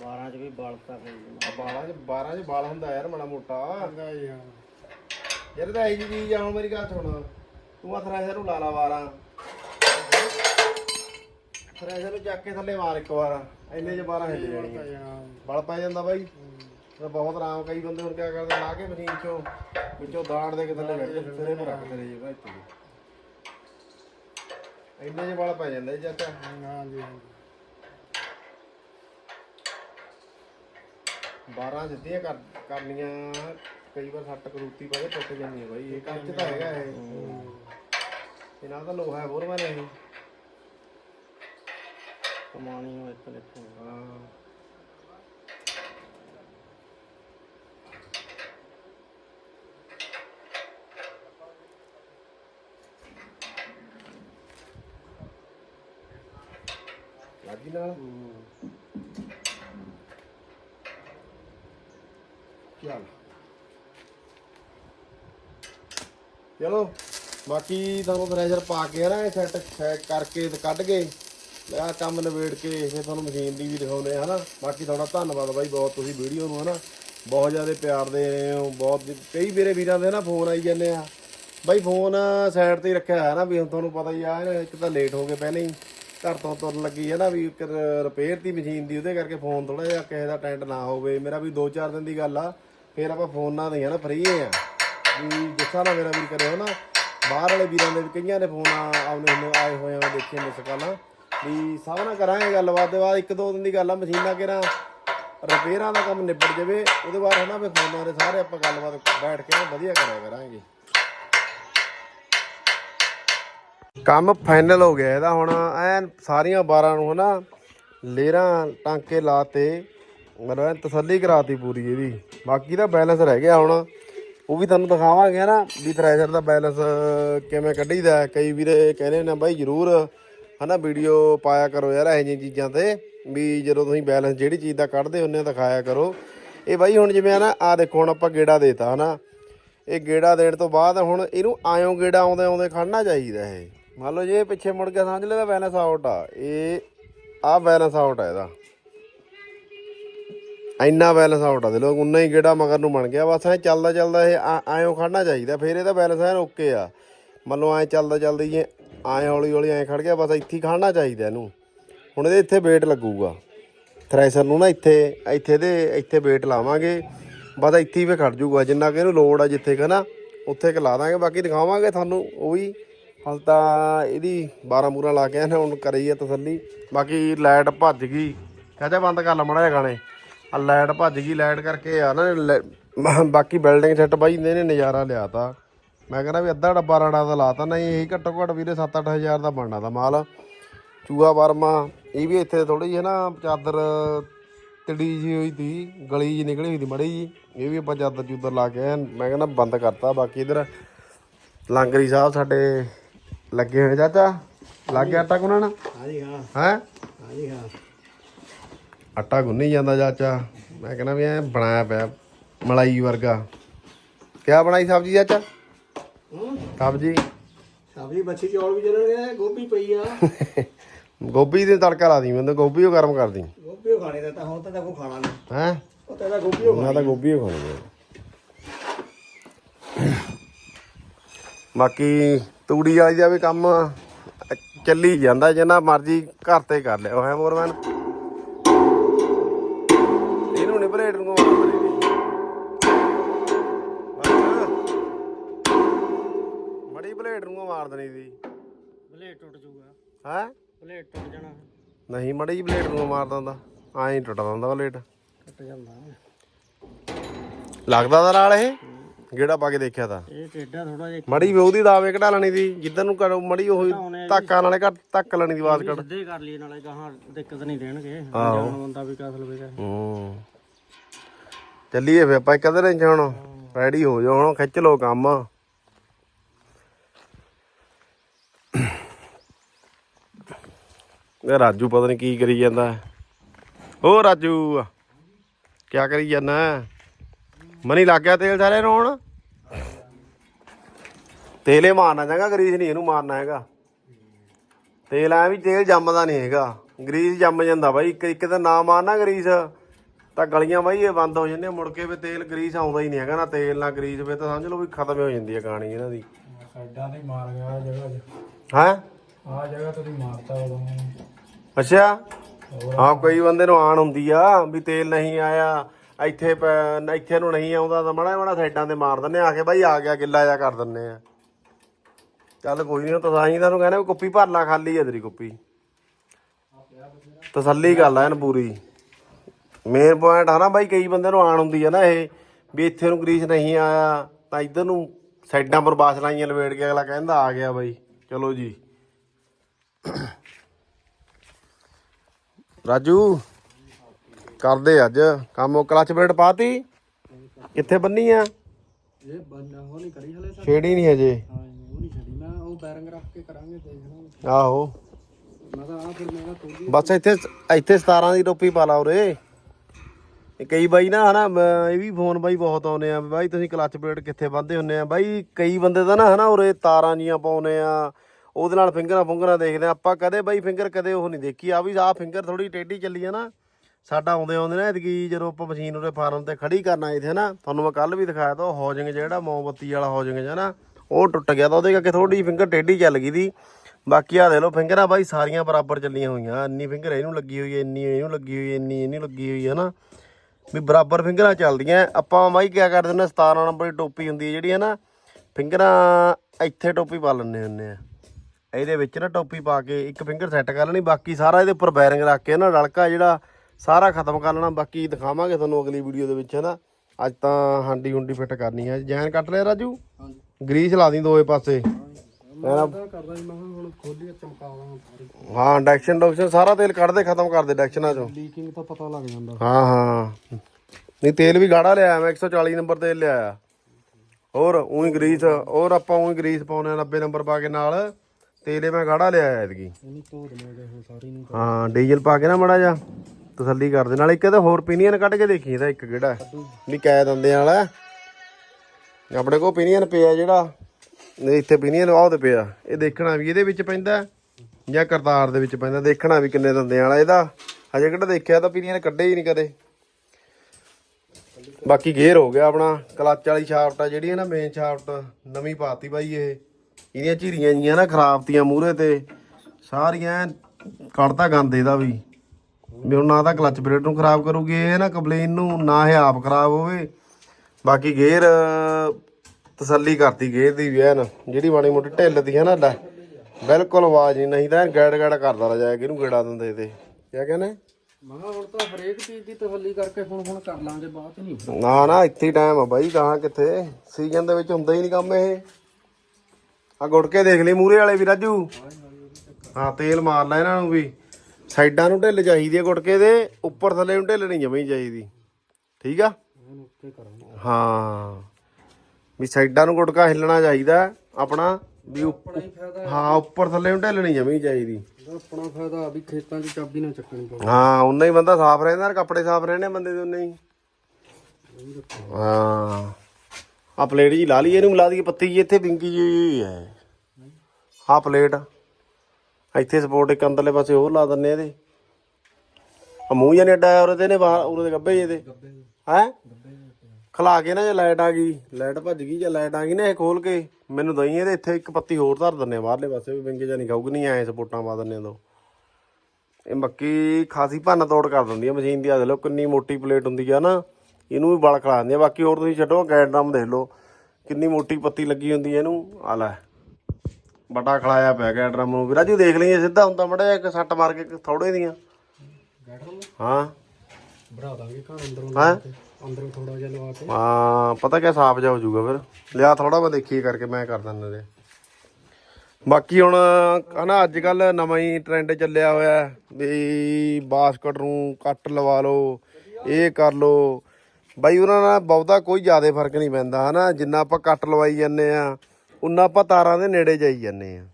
ਬਾਰਾਂ 'ਚ ਵੀ ਬਲ ਤਾਂ ਪਈ
ਆ ਬਾਲਾਂ 'ਚ 12 'ਚ ਬਾਲ ਹੁੰਦਾ ਯਾਰ ਮਾੜਾ ਮੋਟਾ।
ਹੁੰਦਾ ਹੀ ਹਾਂ
ਯਾਰ ਤਾਂ ਇਹ ਜੀ ਚੀਜ਼ ਆ ਹੁਣ ਮੇਰੀ ਗੱਲ ਸੁਣ। ਤੂੰ ਆ ਥਰੈਸ਼ਰ ਨੂੰ ਲਾ ਲਾ ਵਾਰਾਂ ਥਰੈਸ਼ਰ ਨੂੰ ਚੱਕ ਕੇ ਥੱਲੇ ਮਾਰ ਇੱਕ ਵਾਰ। ਇੰਨੇ 'ਚ 12 ਹਿੱਲ ਜਾਣੀਆਂ। ਬਲ ਪੈ ਜਾਂਦਾ। ਬਾਈ। ਤਾਂ ਬਹੁਤ ਆਰਾਮ ਕਈ ਬੰਦੇ ਹੁਣ ਕਿਆ ਕਰਦੇ ਲਾ ਕੇ ਮਸ਼ੀਨ ਚੋਂ। ਵਿੱਚੋਂ ਦਾੜ ਦੇ ਕੇ ਥੱਲੇ ਬੈਠੇ ਸਿਰੇ ਨੂੰ ਰੱਖ ਦੇ ਜੀ ਇੱਥੇ ਇੰਨੇ 'ਚ ਬਲ ਪੈ ਜਾਂਦਾ ਜੀ ਚਾਚਾ।
ਹਾਂ ਜੀ ਹਾਂ
12 ਸਿੱਧੀਆਂ ਕਰ ਕਰਨੀਆਂ। ਕਈ ਵਾਰ ਸੱਟ ਕਰੂਤੀ ਪਾ ਕੇ ਟੁੱਟ ਜਾਂਦੀ ਹੈ ਬਾਈ ਇਹ ਕੱਚ ਤਾਂ ਹੈਗਾ ਇਹ। ਇਹਨਾਂ ਦਾ ਲੋਹਾ ਹੈ ਹੋਰ ਮੈਂ ਨਹੀਂ
ਕਮਾਣੀ ਨੂੰ ਇੱਕ ਲਿਖੋ
ਹਾਂ। ਲੱਗੀ ਨਾਲ? ਚੱਲ। ਚਲੋ, ਬਾਕੀ ਤੁਹਾਨੂੰ ਥ੍ਰੈਸ਼ਰ ਪਾ ਕੇ ਨਾ ਸੈੱਟ ਸੈੱਟ ਕਰਕੇ ਤੇ ਕੱਢ ਕੇ ਆ ਕੰਮ ਨਿਬੇੜ ਕੇ ਫਿਰ ਤੁਹਾਨੂੰ ਮਸ਼ੀਨ ਦੀ ਵੀ ਦਿਖਾਉਂਦੇ ਆ ਹਨਾ? ਬਾਕੀ ਤੁਹਾਡਾ ਧੰਨਵਾਦ ਬਾਈ ਬਹੁਤ, ਤੁਸੀਂ ਵੀਡੀਓ ਨੂੰ, ਹਨਾ? ਬਹੁਤ ਜ਼ਿਆਦਾ ਪਿਆਰ ਦੇ ਰਹੇ ਹੋ, ਬਹੁਤ ਕਈ ਮੇਰੇ ਵੀਰਾਂ ਦੇ ਨਾ ਫੋਨ ਆਈ ਜਾਂਦੇ ਆ। ਬਾਈ ਫੋਨ ਸਾਈਡ ਤੇ ਹੀ ਰੱਖਿਆ ਹੈ ਨਾ ਵੀ ਹੁਣ ਤੁਹਾਨੂੰ ਪਤਾ ਹੀ ਆ ਇੱਕ ਤਾਂ ਲੇਟ ਹੋ ਗਏ ਪਹਿਲਾਂ ਹੀ। ਘਰ ਤੋਂ ਤੁਰਨ ਲੱਗੀ ਹੈ ਨਾ ਵੀ ਇੱਕ ਰਿਪੇਅਰ ਦੀ ਮਸ਼ੀਨ ਦੀ, ਉਹਦੇ ਕਰਕੇ ਫੋਨ ਥੋੜਾ ਜਿਹਾ ਕਿਸੇ ਦਾ ਟੈਂਟ ਨਾ ਹੋਵੇ। ਮੇਰਾ ਵੀ 2-4 ਦਿਨ ਦੀ ਗੱਲ ਆ, ਫਿਰ ਆਪਾਂ ਫੋਨਾਂ ਦੇ ਆ ਨਾ ਫਰੀ ਆ। ਵੀ ਗੁੱਸਾ ਨਾ ਮੇਰਾ ਵੀਰ ਕਰਿਓ ਨਾ ਬਾਹਰ ਵਾਲੇ ਵੀਰਾਂ ਦੇ ਵੀ ਕਈਆਂ ਨੇ ਫੋਨ ਆਉਣੇ ਹੁੰਦੇ, ਆਏ ਹੋਏ ਆ ਦੇਖੇ ਮਿਸ ਕਾਲਾਂ ਵੀ ਸਭ ਨਾਲ ਕਰਾਂਗੇ ਗੱਲਬਾਤ ਦੇ ਬਾਅਦ ਇੱਕ ਦੋ ਦਿਨ ਦੀ ਗੱਲ ਆ, ਮਸ਼ੀਨਾਂ ਕਿਹੜਾ ਰਿਪੇਅਰਾਂ ਦਾ ਕੰਮ ਨਿਬੜ ਜਾਵੇ, ਉਹਦੇ ਬਾਅਦ ਹਨਾ ਵੀ ਫੋਨਾਂ ਦੇ ਸਾਰੇ ਆਪਾਂ ਗੱਲਬਾਤ ਬੈਠ ਕੇ ਵਧੀਆ ਕਰਿਆ ਕਰਾਂਗੇ। ਕੰਮ ਫਾਈਨਲ ਹੋ ਗਿਆ ਇਹਦਾ ਹੁਣ, ਐਨ ਸਾਰੀਆਂ 12 ਨੂੰ ਹਨਾ ਲੇਰਾਂ ਟਾਂਕੇ ਲਾਤੇ ਮਤਲਬ ਤਸੱਲੀ ਕਰਾਤੀ ਪੂਰੀ ਇਹਦੀ। ਬਾਕੀ ਦਾ ਬੈਲੈਂਸ ਰਹਿ ਗਿਆ ਹੁਣ। ਉਹ ਵੀ ਤੁਹਾਨੂੰ ਦਿਖਾਵਾਂਗੇ ਨਾ ਵੀ ਥ੍ਰੈਸ਼ਰ ਦਾ ਬੈਲੈਂਸ ਕਿਵੇਂ ਕੱਢੀਦਾ ਹੈ। ਕਈ ਵੀਰੇ ਕਹਿੰਦੇ ਨੇ, ਬਾਈ ਜਰੂਰ ਹਨਾ ਵੀਡੀਓ ਪਾਇਆ ਕਰੋ ਯਾਰ ਇਹੋ ਜਿਹੀਆਂ ਚੀਜ਼ਾਂ ਤੇ, ਵੀ ਜਦੋਂ ਤੁਸੀਂ ਬੈਲੈਂਸ ਜਿਹੜੀ ਚੀਜ਼ ਦਾ ਕੱਢਦੇ ਹੁੰਦੇ ਆ ਦਿਖਾਇਆ ਕਰੋ। ਇਹ ਬਾਈ ਹੁਣ ਜਿਵੇਂ ਆ ਨਾ ਆ ਦੇਖੋ ਹੁਣ ਆਪਾਂ ਗੇੜਾ ਦੇਤਾ ਹਨਾ। ਇਹ ਗੇੜਾ ਦੇਣ ਤੋਂ ਬਾਅਦ ਹੁਣ ਇਹਨੂੰ ਆਇਓ ਗੇੜਾ ਆਉਂਦੇ ਆਉਂਦੇ ਖੜਨਾ ਚਾਹੀਦਾ ਇਹ। ਮੰਨ ਲਓ ਜੇ ਪਿੱਛੇ ਮੁੜ ਕੇ ਸਮਝ ਲਿਆ ਬੈਲੈਂਸ ਆਊਟ ਆ। ਇਹ ਆ ਬੈਲੈਂਸ ਆਊਟ ਆ ਇਹਦਾ। ਇੰਨਾ ਬੈਲੈਂਸ ਆਊਟ ਆ, ਦੇ ਲੋਕ ਉਨਾ ਹੀ ਗੇੜਾ ਮਗਰ ਨੂੰ ਬਣ ਗਿਆ, ਬਸ ਐ ਚੱਲਦਾ ਚੱਲਦਾ ਇਹ ਆ- ਆਇਓ ਖੜਨਾ ਚਾਹੀਦਾ, ਫਿਰ ਇਹਦਾ ਬੈਲੈਂਸ ਐਨ ਓਕੇ ਆ। ਮੰਨ ਲਓ ਐ ਚੱਲਦਾ ਚੱਲਦਾ ਹੀ ਐ ਹੌਲੀ ਹੌਲੀ ਐ ਖੜ ਗਿਆ, ਬਸ ਇੱਥੇ ਹੀ ਖੜਨਾ ਚਾਹੀਦਾ ਇਹਨੂੰ। ਹੁਣ ਇਹਦੇ ਇੱਥੇ ਵੇਟ ਲੱਗੂਗਾ। ਥ੍ਰੈਸ਼ਰ ਨੂੰ ਨਾ ਇੱਥੇ ਇੱਥੇ ਦੇ, ਇੱਥੇ ਵੇਟ ਲਾਵਾਂਗੇ, ਬਸ ਇੱਥੇ ਹੀ ਫੇ ਖੜ ਜੂਗਾ। ਜਿੰਨਾ ਕਿ ਇਹਨੂੰ ਲੋਡ ਆ, ਜਿੱਥੇ ਕਿ ਨਾ, ਉੱਥੇ ਕਿ ਲਾ ਦਾਂਗੇ, ਬਾਕੀ ਦਿਖਾਵਾਂਗੇ ਤੁਹਾਨੂੰ, ਉਹ ਵੀ। ਹਾਲ ਤਾਂ ਇਹਦੀ 12 ਮੂਰਾ ਲਾ ਕੇ ਇਹਨੇ ਹੁਣ ਕਰੀ ਆ ਤਸੱਲੀ। ਬਾਕੀ ਲਾਈਟ ਭੱਜ ਗਈ। ਕਹਤੇ ਬੰਦ ਕਰ ਲਾ ਮੜਾ ਜਿਹਾ ਗਾਣੇ। ਆ ਲਾਈਟ ਭੱਜ ਗਈ ਲਾਈਟ ਕਰਕੇ ਆ ਨਾ ਬਾਕੀ ਬਿਲਡਿੰਗ ਸੈੱਟ ਬਾਈ ਨੇ ਨਜ਼ਾਰਾ ਲਿਆਤਾ ਮੈਂ ਕਹਿੰਦਾ ਵੀ ਅੱਧਾ ਡੱਬਾ ਰਾੜਾ ਦਾ ਲਾਤਾ ਨਹੀਂ ਇਹ ਘੱਟੋ ਘੱਟ ਵੀਰੇ 7-8000 ਦਾ ਬਣਨਾ ਦਾ ਮਾਲ। ਚੂਹਾ ਵਰਮਾ ਇਹ ਵੀ ਇੱਥੇ ਥੋੜੀ ਜਿਹੀ ਨਾ ਚਾਦਰ ਤੜੀ ਜੀ ਹੋਈ ਤੀ ਗਲੀ ਜੀ ਨਿਕਲੀ ਹੋਈ ਤੀ ਮੜੀ ਜੀ ਇਹ ਵੀ ਆਪਾਂ ਚਾਦਰ ਚੂਦਰ ਲਾ ਕੇ ਐਨ ਮੈਂ ਕਹਿੰਦਾ ਬੰਦ ਕਰਤਾ ਬਾਕੀ ਇਧਰ ਲਾਂਗਰੀ ਸਾਹਿਬ ਸਾਡੇ ਲੱਗੇ ਹੋਏ ਚਾਚਾ ਲੱਗ ਗਿਆ ਆਟਾ ਗੁੰਨਣ?
ਹਾਂਜੀ ਹਾਂ।
ਹੈ?
ਹਾਂਜੀ ਹਾਂ।
ਆਟਾ ਗੁੰਨੀ ਜਾਂਦਾ ਚਾਚਾ। ਮੈਂ ਕਹਿੰਦਾ ਵੀ ਐ ਬਣਾਇਆ ਪਿਆ ਮਲਾਈ ਵਰਗਾ। ਕਿਆ ਬਣਾਈ ਸਬਜ਼ੀ ਚਾਚਾ?
ਹੂੰ
ਸਬਜ਼ੀ।
ਸਬਜ਼ੀ ਬੱਚੀ ਚੌਲ ਵੀ ਚੱਲਣਗੇ ਗੋਭੀ ਪਈ ਆ।
ਗੋਭੀ ਦੇ ਤੜਕਾ ਲਾ ਦੀ ਮੈਨੂੰ ਗੋਭੀ ਉਹ ਗਰਮ ਕਰ ਦੀ
ਗੋਭੀ ਉਹ ਖਾਣੀ ਦਾ ਤਾਂ ਹੁਣ ਤਾਂ ਦੇਖੋ ਖਾਣਾ ਨਹੀਂ।
ਹੈ?
ਉਹ ਤਾਂ ਇਹਦਾ ਗੋਭੀ ਉਹ
ਮੈਂ ਤਾਂ ਗੋਭੀ ਓ ਖਾਣੀ ਹੈ ਬਾਕੀ ਤੂੜੀ ਵਾਲੀ ਦਾ ਵੀ ਕੰਮ ਚੱਲੀ ਜਾਂਦਾ ਜਿੰਨਾ ਮਰਜ਼ੀ ਘਰ ਤੇ ਕਰ ਲਿਓ ਹੈ ਮੋਰਮੈਨ ਨਹੀਂ ਮੜੀ ਜੀ ਬਲੇਡ ਨੂੰ ਮਾਰ ਦਿੰਦਾ। ਐਂ ਹੀ ਟੁੱਟ ਜਾਂਦਾ ਬਲੇਡ।
ਟੁੱਟ ਜਾਂਦਾ
ਲੱਗਦਾ ਤਾਂ ਨਾਲ ਇਹ? ਗੇੜਾ ਪਾ ਕੇ ਦੇਖਿਆ ਤਾਂ।
ਇਹ ਟੇਡਾ ਥੋੜਾ ਜਿਹਾ
ਮੜੀ ਵੀ ਉਹਦੀ ਦਾਵੇ ਕਢਾ ਲੈਣੀ ਦੀ ਜਿੱਧਰ ਨੂੰ ਕਰੋ ਮੜੀ ਉਹ ਧੱਕਾ ਨਾਲੇ ਘੱਟ ਧੱਕ ਲੈਣੀ ਦੀ ਆਵਾਜ਼ ਕੱਢ
ਸਿੱਧੇ ਕਰ ਲਈ ਨਾਲੇ ਗਾਹਾਂ ਦਿੱਕਤ ਨਹੀਂ ਦੇਣਗੇ। ਜਾਣ ਬੰਦਾ ਵੀ ਕਸ ਲਵੇ ਚਾਹੇ
ਹੂੰ। ਚੱਲੀਏ ਫੇ ਆਪਾਂ ਦਿਨ ਚ ਹੁਣ। ਰੈਡੀ ਹੋ ਜਾਓ ਹੁਣ ਖਿੱਚ ਲਓ ਕੰਮ। ਇਹ ਰਾਜੂ ਪਤਾ ਨਹੀਂ ਕੀ ਕਰੀ ਜਾਂਦਾ। ਓ ਰਾਜੂ ਕੀ ਕਰੀ ਜਾਂਦਾ? ਮਨੀ ਲੱਗ ਗਿਆ ਤੇਲ ਸਾਰੇ ਨੂੰ ਹੁਣ? ਤੇਲੇ ਮਾਰਨਾ ਚਾਹੀਦਾ ਗਰੀਸ ਨਹੀਂ ਇਹਨੂੰ ਮਾਰਨਾ ਹੈਗਾ। ਤੇਲ ਐ ਵੀ ਤੇਲ ਜੰਮਦਾ ਨਹੀਂ ਹੈਗਾ। ਗਰੀਸ ਜੰਮ ਜਾਂਦਾ ਬਾਈ ਇੱਕ ਇੱਕ ਤਾਂ ਨਾ ਮਾਰਨਾ ਗਰੀਸ। ਤਾਂ ਗਲੀਆਂ ਬਾਈ ਇਹ ਬੰਦ ਹੋ ਜਾਂਦੀਆਂ ਮੁੜ ਕੇ ਵੀ ਤੇਲ ਗਰੀਸ ਆਉਂਦਾ ਹੀ ਨਹੀਂ ਹੈਗਾ ਨਾ ਤੇਲ ਨਾ ਗਰੀਸ ਵੇ ਤਾਂ ਸਮਝ ਲਓ ਵੀ ਖਤਮ ਹੀ ਜਾਂਦੀ ਹੈ ਕਹਾਣੀ ਇਹਨਾਂ ਦੀ।
ਸਾਈਡਾਂ ਤੇ ਮਾਰ ਗਿਆ ਜਗ੍ਹਾ 'ਚ।
ਹੈ?
ਆ ਜਗ੍ਹਾ ਤੇ ਮਾਰਤਾ ਉਦੋਂ।
ਅੱਛਾ? ਹਾਂ, ਕਈ ਬੰਦੇ ਨੂੰ ਆਣ ਹੁੰਦੀ ਆ ਵੀ ਤੇਲ ਨਹੀਂ ਆਇਆ, ਇੱਥੇ ਪੈ- ਇੱਥੇ ਨੂੰ ਨਹੀਂ ਆਉਂਦਾ ਤਾਂ ਮਾੜਾ ਮਾੜਾ ਸਾਈਡਾਂ ਤੇ ਮਾਰ ਦਿੰਨੇ ਆ ਕੇ ਬਾਈ ਆ ਗਿਆ, ਗਿੱਲਾ ਜਾ ਕਰ ਦਿੰਨੇ ਆ। ਚੱਲ ਕੋਈ ਨਹੀਂ ਤਾਂ ਹੀ ਤੁਹਾਨੂੰ ਕਹਿੰਦਾ ਵੀ ਕੁੱਪੀ ਭਰ ਲਾ ਖਾਲੀ ਆ ਤੇਰੀ ਕੁੱਪੀ। ਤਸੱਲੀ ਗੱਲ ਆ ਐਨ ਪੂਰੀ। ਮੇਨ ਪੁਆਇੰਟ ਆ ਨਾ ਬਾਈ, ਕਈ ਬੰਦੇ ਨੂੰ ਆਣ ਹੁੰਦੀ ਆ ਨਾ ਇਹ, ਵੀ ਇੱਥੇ ਨੂੰ ਗਰੀਸ ਨਹੀਂ ਆਇਆ, ਤਾਂ ਇੱਧਰ ਨੂੰ ਸਾਈਡਾਂ ਪਰ ਬਾਸ ਲਾਈਆਂ ਲਵੇੜ ਕੇ ਅਗਲਾ ਕਹਿੰਦਾ, ਆ ਗਿਆ ਬਾਈ, ਚਲੋ ਜੀ। ਰਾਜੂ ਕਰਦੇ ਅੱਜ ਕੰਮ ਉਹ ਕਲਚ ਪਲੇਟ ਪਾਤੀ? ਕਿੱਥੇ ਬੰਨੀ ਆ?
ਇਹ ਬੰਦਾ ਉਹ ਨਹੀਂ ਕਰੀ ਹਲੇ
ਛੇੜੀ ਨਹੀਂ ਹਜੇ
ਹਾਂ ਉਹ ਨਹੀਂ ਛੱਡੀ ਮੈਂ ਉਹ ਬੈਰਿੰਗ ਰੱਖ ਕੇ ਕਰਾਂਗੇ ਦੇਖਣਾ
ਆਹੋ।
ਮੈਂ ਤਾਂ ਆ ਫਿਰ ਮੈਂ ਕਿਹਾ ਤੋਲੀ
ਬਸ ਇੱਥੇ ਇੱਥੇ 17 ਦੀ ਟੋਪੀ ਪਾ ਲਾ ਉਰੇ। ਕਈ ਬਾਈ ਨਾ ਹਨਾ ਇਹ ਵੀ ਫੋਨ ਬਾਈ ਬਹੁਤ ਆਉਨੇ ਆ। ਬਾਈ ਤੁਸੀਂ ਕਲਚ ਪਲੇਟ ਕਿੱਥੇ ਬੰਨਦੇ ਹੁੰਨੇ ਆ? ਬਾਈ ਕਈ ਬੰਦੇ ਤਾਂ ਨਾ ਹਨਾ ਉਰੇ ਤਾਰਾਂ ਜੀਆਂ ਪਾਉਨੇ ਆ। ਉਹਦੇ ਨਾਲ ਫਿੰਗਰਾਂ ਫੁੰਗਰਾਂ ਦੇਖਦੇ ਆ ਆਪਾਂ ਕਦੇ ਬਾਈ ਫਿੰਗਰ ਕਦੇ ਉਹ ਨਹੀਂ ਦੇਖੀ। ਆ ਵੀ ਆਹ ਫਿੰਗਰ ਥੋੜੀ ਟੇਢੀ ਚੱਲੀ ਆ ਨਾ। ਸਾਡਾ ਆਉਂਦੇ ਆਉਂਦੇ ਨਾ ਐਤਕੀ ਜਦੋਂ ਆਪਾਂ ਮਸ਼ੀਨ ਉਰੇ ਫਾਰਮ ਤੇ ਖੜੀ ਕਰਨ ਆਏ ਸੀ ਨਾ, ਤੁਹਾਨੂੰ ਮੈਂ ਕੱਲ ਵੀ ਦਿਖਾਇਆ ਤਾਂ, ਉਹ ਹੌਜਿੰਗ ਜਿਹੜਾ ਮੋਮਬੱਤੀ ਵਾਲਾ ਹੌਜਿੰਗ ਹੈ ਨਾ, ਉਹ ਟੁੱਟ ਗਿਆ ਤਾਂ। ਉਹਦੇ ਕਰਕੇ ਥੋੜੀ ਫਿੰਗਰ ਟੇਢੀ ਚੱਲ ਗਈ ਦੀ ਬਾਕੀ ਆ ਦੇ ਲੋ ਫਿੰਗਰਾਂ ਬਾਈ ਸਾਰੀਆਂ ਬਰਾਬਰ ਚੱਲੀਆਂ ਹੋਈਆਂ। ਇੰਨੀ ਫਿੰਗਰ ਇਹਨੂੰ ਲੱਗੀ ਹੋਈ ਹੈ, ਇੰਨੀ ਇਹਨੂੰ ਲੱਗੀ ਹੋਈ ਹੈ, ਇੰਨੀ ਇਹਨੂੰ ਲੱਗੀ ਹੋਈ ਹੈ ਨਾ। ਵੀ ਬਰਾਬਰ ਫਿੰਗਰਾਂ ਚੱਲਦੀਆਂ। ਆਪਾਂ ਬਾਈ ਕਿਆ ਕਰਦੇ ਹੁੰਦੇ 17 ਨੰਬਰ ਦੀ ਟੋਪੀ ਹੁੰਦੀ ਹੈ ਜਿਹੜੀ ਹੈ ਨਾ, ਫਿੰਗਰਾਂ ਇੱਥੇ ਟੋਪੀ ਪਾ ਲੈਂਦੇ ਹੁੰਦੇ ਆ ਇਹਦੇ ਵਿੱਚ ਨਾ ਟੋਪੀ ਪਾ ਕੇ ਇੱਕ ਫਿੰਗਰ ਸੈੱਟ ਕਰ ਲੈਣੀ ਬਾਕੀ ਸਾਰਾ ਇਹਦੇ ਉੱਪਰ ਬੈਰਿੰਗ ਰੱਖ ਕੇ ਨਾ ਰਲਕਾ ਜਿਹੜਾ ਸਾਰਾ ਖਤਮ ਕਰ ਲੈਣਾ ਬਾਕੀ ਦਿਖਾਵਾਂਗੇ ਤੁਹਾਨੂੰ ਅਗਲੀ ਵੀਡੀਓ ਦੇ ਵਿੱਚ ਹੈ ਨਾ ਅੱਜ ਤਾਂ ਹਾਂਡੀ ਹੁੰਡੀ ਫਿੱਟ ਕਰਨੀ ਹੈ ਜੈਨ ਕੱਟ ਲਿਆ ਰਾਜੂ?
ਹਾਂਜੀ।
ਗਰੀਸ ਲਾ ਦੀ ਦੋਏ ਪਾਸੇ।
ਮੈਂ ਕਰਦਾ ਜੀ ਮੈਂ ਹੁਣ ਖੋਲੀ ਚਮਕਾਵਾਂ ਸਾਰੀ।
ਹਾਂ ਡੈਕਸ਼ਨ ਡੋਕਸ਼ਨ ਸਾਰਾ ਤੇਲ ਕੱਢ ਦੇ ਖਤਮ ਕਰ ਦੇ ਡੈਕਸ਼ਨਾਂ ਚੋਂ।
ਲੀਕਿੰਗ ਤਾਂ ਪਤਾ ਲੱਗ ਜਾਂਦਾ।
ਹਾਂ ਹਾਂ। ਨਹੀਂ ਤੇਲ ਵੀ ਗਾੜਾ ਲਿਆ ਮੈਂ 140 ਨੰਬਰ ਤੇਲ ਲਿਆਇਆ। ਹੋਰ ਉਹੀ ਗਰੀਸ ਹੋਰ ਆਪਾਂ ਉਹੀ ਗਰੀਸ ਪਾਉਨੇ 90 ਨੰਬਰ ਪਾ ਕੇ ਨਾਲ। ਤੇਲੇ ਮੈਂ ਗਾੜਾ ਲਿਆ ਐਤਕੀ।
ਇਹਨੂੰ ਧੋ ਦਵਾਂਗੇ ਹੁਣ ਸਾਰੀ ਨੂੰ।
ਹਾਂ ਡੀਜ਼ਲ ਪਾ ਕੇ ਨਾ ਮੜਾ ਜਾ ਤਸੱਲੀ ਕਰ ਦੇ। ਨਾਲ ਇੱਕ ਇਹਦਾ ਹੋਰ ਪੀਨੀਅਨ ਕੱਢ ਕੇ ਦੇਖੀ ਇਹਦਾ ਇੱਕ ਕਿਹੜਾ ਵੀ ਕੈ ਦੰਦੇ ਵਾਲਾ ਆਪਣੇ ਕੋਲ ਪੀਨੀਅਨ ਪਿਆ ਜਿਹੜਾ ਇੱਥੇ ਪੀਨੀਅਨ ਆਹ ਤੇ ਪਿਆ। ਇਹ ਦੇਖਣਾ ਵੀ ਇਹਦੇ ਵਿੱਚ ਪੈਂਦਾ ਜਾਂ ਕਰਤਾਰ ਦੇ ਵਿੱਚ ਪੈਂਦਾ ਦੇਖਣਾ ਵੀ ਕਿੰਨੇ ਦੰਦੇ ਵਾਲਾ ਇਹਦਾ। ਹਜੇ ਕਿਹੜਾ ਦੇਖਿਆ ਤਾਂ ਪੀਨੀਅਨ ਕੱਢੇ ਹੀ ਨਹੀਂ ਕਦੇ। ਬਾਕੀ ਗੇਅਰ ਹੋ ਗਿਆ ਆਪਣਾ। ਕਲੱਚ ਵਾਲੀ ਸ਼ਾਫਟ ਆ ਜਿਹੜੀ ਹੈ ਨਾ ਮੇਨ ਸ਼ਾਫਟ ਨਵੀਂ ਪਾਤੀ ਬਾਈ ਇਹ। ਇਹਦੀਆਂ ਝੀਰੀਆਂ ਜੀਆਂ ਨਾ ਖਰਾਬ ਤੀਆਂ ਮੂਹਰੇ ਤੇ ਸਾਰੀਆਂ ਕੱਢਤਾ ਗੰਦ ਇਹਦਾ ਵੀ। ਵੀ ਹੁਣ ਨਾ ਤਾਂ ਕਲੱਚ ਪਲੇਟ ਨੂੰ ਖਰਾਬ ਕਰੂਗੀ ਇਹ ਨਾ ਕੰਪਲੇਨ ਨੂੰ ਨਾ ਇਹ ਆਪ ਖਰਾਬ ਹੋਵੇ। ਬਾਕੀ ਗੇਅਰ ਤਸੱਲੀ ਕਰਤੀ ਗੇਅਰ ਦੀ ਵੀ ਐਨ ਜਿਹੜੀ ਮਾੜੀ ਮੋਟੀ ਢਿੱਲ ਦੀ ਹੈ ਨਾ ਬਿਲਕੁਲ ਆਵਾਜ਼ ਨਹੀਂ ਨਹੀਂ ਤਾਂ ਗੈੜ ਗੈੜ ਕਰਦਾ ਰਹਾ ਜਾਏ ਕਿਹਨੂੰ ਗੇੜਾ ਦਿੰਦੇ ਤੇ। ਕਿਆ ਕਹਿੰਦੇ?
ਮੈਂ ਕਿਹਾ ਹੁਣ ਤਾਂ ਹਰੇਕ ਚੀਜ਼ ਦੀ ਤਸੱਲੀ ਕਰਕੇ ਹੁਣ ਹੁਣ ਕਰ ਲਾਂਗੇ ਬਾਅਦ ਨਹੀਂ
ਨਾ ਨਾ ਇੱਥੇ ਹੀ ਟਾਈਮ ਆ ਬਾਈ ਕਹਾਂ ਕਿੱਥੇ? ਸੀਜ਼ਨ ਦੇ ਵਿੱਚ ਹੁੰਦਾ ਹੀ ਨਹੀਂ ਕੰਮ ਇਹ। ਆ ਗੁੜ ਕੇ ਦੇਖ ਲਈ ਮੂਰੇ ਵਾਲੇ ਵੀ ਰਾਜੂ। ਹਾਂ ਤੇਲ ਮਾਰ ਲੈ ਇਹਨਾਂ ਨੂੰ ਵੀ। ਸਾਈਡਾਂ ਨੂੰ ਢਿੱਲ ਚਾਹੀਦੀ ਹੈ ਗੁੜਕੇ ਦੇ ਉੱਪਰ ਥੱਲੇ ਨੂੰ ਢਿੱਲ ਨਹੀਂ ਜਮੀ ਚਾਹੀਦੀ। ਠੀਕ ਆ? ਹਾਂ। ਵੀ ਸਾਈਡਾਂ ਨੂੰ ਗੁੜਕਾ ਹਿੱਲਣਾ ਚਾਹੀਦਾ ਆਪਣਾ ਵੀ
ਹੀ
ਉੱਪਰ ਥੱਲੇ ਨੂੰ ਢਿੱਲ ਨਹੀਂ ਜਮੀ ਚਾਹੀਦੀ।
ਆਪਣਾ ਫਾਇਦਾ ਵੀ ਖੇਤਾਂ 'ਚ ਚਾਬੀ ਨਾ ਚੱਕਣੀ ਪਵੇ।
ਹਾਂ ਉਨਾ ਹੀ ਬੰਦਾ ਸਾਫ਼ ਰਹਿੰਦਾ ਕੱਪੜੇ ਸਾਫ਼ ਰਹਿਣੇ ਬੰਦੇ ਦੇ ਉਨੇ ਹੀ। ਹਾਂ। ਆ ਪਲੇਟ ਜੀ ਲਾ ਲਈ, ਇਹਨੂੰ ਲਾ ਦੀ ਪੱਤੀ ਜੀ, ਇੱਥੇ ਪਿੰਕੀ ਜੀ ਹੋਈ ਹੈ। ਆ ਪਲੇਟ ਇੱਥੇ ਸਪੋਰਟ ਇੱਕ ਅੰਦਰਲੇ ਪਾਸੇ ਹੋਰ ਲਾ ਦਿੰਨੇ ਇਹਦੇ। ਆ ਮੂੰਹ ਜਾਂ ਅੱਡਾ ਉਹਦੇ ਨੇ ਬਾਹਰ ਉਹਦੇ ਦੇ ਗੱਬੇ ਜਿਹੇ ਦੇ ਹੈ? ਖਲਾ ਕੇ ਨਾ ਜੇ ਲਾਈਟ ਆ ਗਈ, ਲਾਈਟ ਭੱਜ ਗਈ ਜਾਂ ਲਾਈਟ ਆ ਗਈ ਨਾ ਇਹ ਖੋਲ ਕੇ, ਮੈਨੂੰ ਦਈ ਇਹਦੇ ਇੱਥੇ ਇੱਕ ਪੱਤੀ ਹੋਰ ਧਰ ਦਿੰਨੇ ਆ ਬਾਹਰਲੇ ਪਾਸੇ ਵੀ ਵਿੰਗੇ ਜਾਂ ਨਹੀਂ ਖਾਊਗੀ ਨਹੀਂ, ਐ ਸਪੋਰਟਾਂ ਪਾ ਦਿੰਨੇ ਆ ਦੋ। ਇਹ ਮੱਕੀ ਖਾਸੀ ਭੰਨ ਤੋੜ ਕਰ ਦਿੰਦੀ ਆ ਮਸ਼ੀਨ ਦੀ ਆ ਦੇਖ ਲਓ ਕਿੰਨੀ ਮੋਟੀ ਪਲੇਟ ਹੁੰਦੀ ਆ ਨਾ। ਇਹਨੂੰ ਵੀ ਬਲ ਖਲਾ ਦਿੰਦੀ ਆ। ਬਾਕੀ ਹੋਰ ਤੁਸੀਂ ਛੱਡੋ ਡਰਮ ਦੇਖ ਲਓ। ਕਿੰਨੀ ਮੋਟੀ ਪੱਤੀ ਲੱਗੀ ਹੁੰਦੀ ਆ ਇਹਨੂੰ। ਆ ਲੈ। ਵੱਡਾ ਖਲਾਇਆ ਪਿਆ ਡਰਮ ਨੂੰ। ਵੀ ਰਾਜੂ ਦੇਖ ਲਈਏ ਸਿੱਧਾ ਹੁੰਦਾ ਮੜਾ ਇੱਕ ਸੱਟ ਮਾਰ ਕੇ ਥੋੜੇ ਦੀਆਂ। ਹਾਂ।
ਭਰਾ ਦਾਂਗੇ ਘਰ ਅੰਦਰੋਂ
ਹਾਂ?
ਅੰਦਰੋਂ ਥੋੜਾ ਜਿਹਾ ਲਵਾ ਕੇ।
ਹਾਂ ਪਤਾ ਕਿਆ ਸਾਫ਼ ਜਾ ਹੋ ਜਾਊਗਾ ਫਿਰ। ਲਿਆ ਥੋੜਾ ਮੈਂ ਦੇਖੀਏ ਕਰਕੇ ਮੈਂ ਕਰ ਦਿੰਦਾ ਦੇ ਬਾਕੀ ਹੁਣ ਹਨਾ ਅੱਜ ਕੱਲ ਨਵਾਂ ਹੀ ਟ੍ਰੈਂਡ ਚੱਲਿਆ ਹੋਇਆ ਹੈ ਵੀ ਬਾਸਕਟ ਨੂੰ ਕੱਟ ਲਵਾ ਲਓ ਇਹ ਕਰ ਲਓ। ਬਾਈ ਉਹਨਾਂ ਨਾਲ ਬਹੁਤਾ ਕੋਈ ਜ਼ਿਆਦਾ ਫ਼ਰਕ ਨਹੀਂ ਪੈਂਦਾ, ਹਨਾ? ਜਿੰਨਾ ਆਪਾਂ ਕੱਟ ਲਵਾਈ ਜਾਂਦੇ ਆ, ਉਨਾ ਆਪਾਂ ਤਾਰਾਂ ਦੇ ਨੇੜੇ ਜਾਈ ਜਾਂਦੇ ਆ।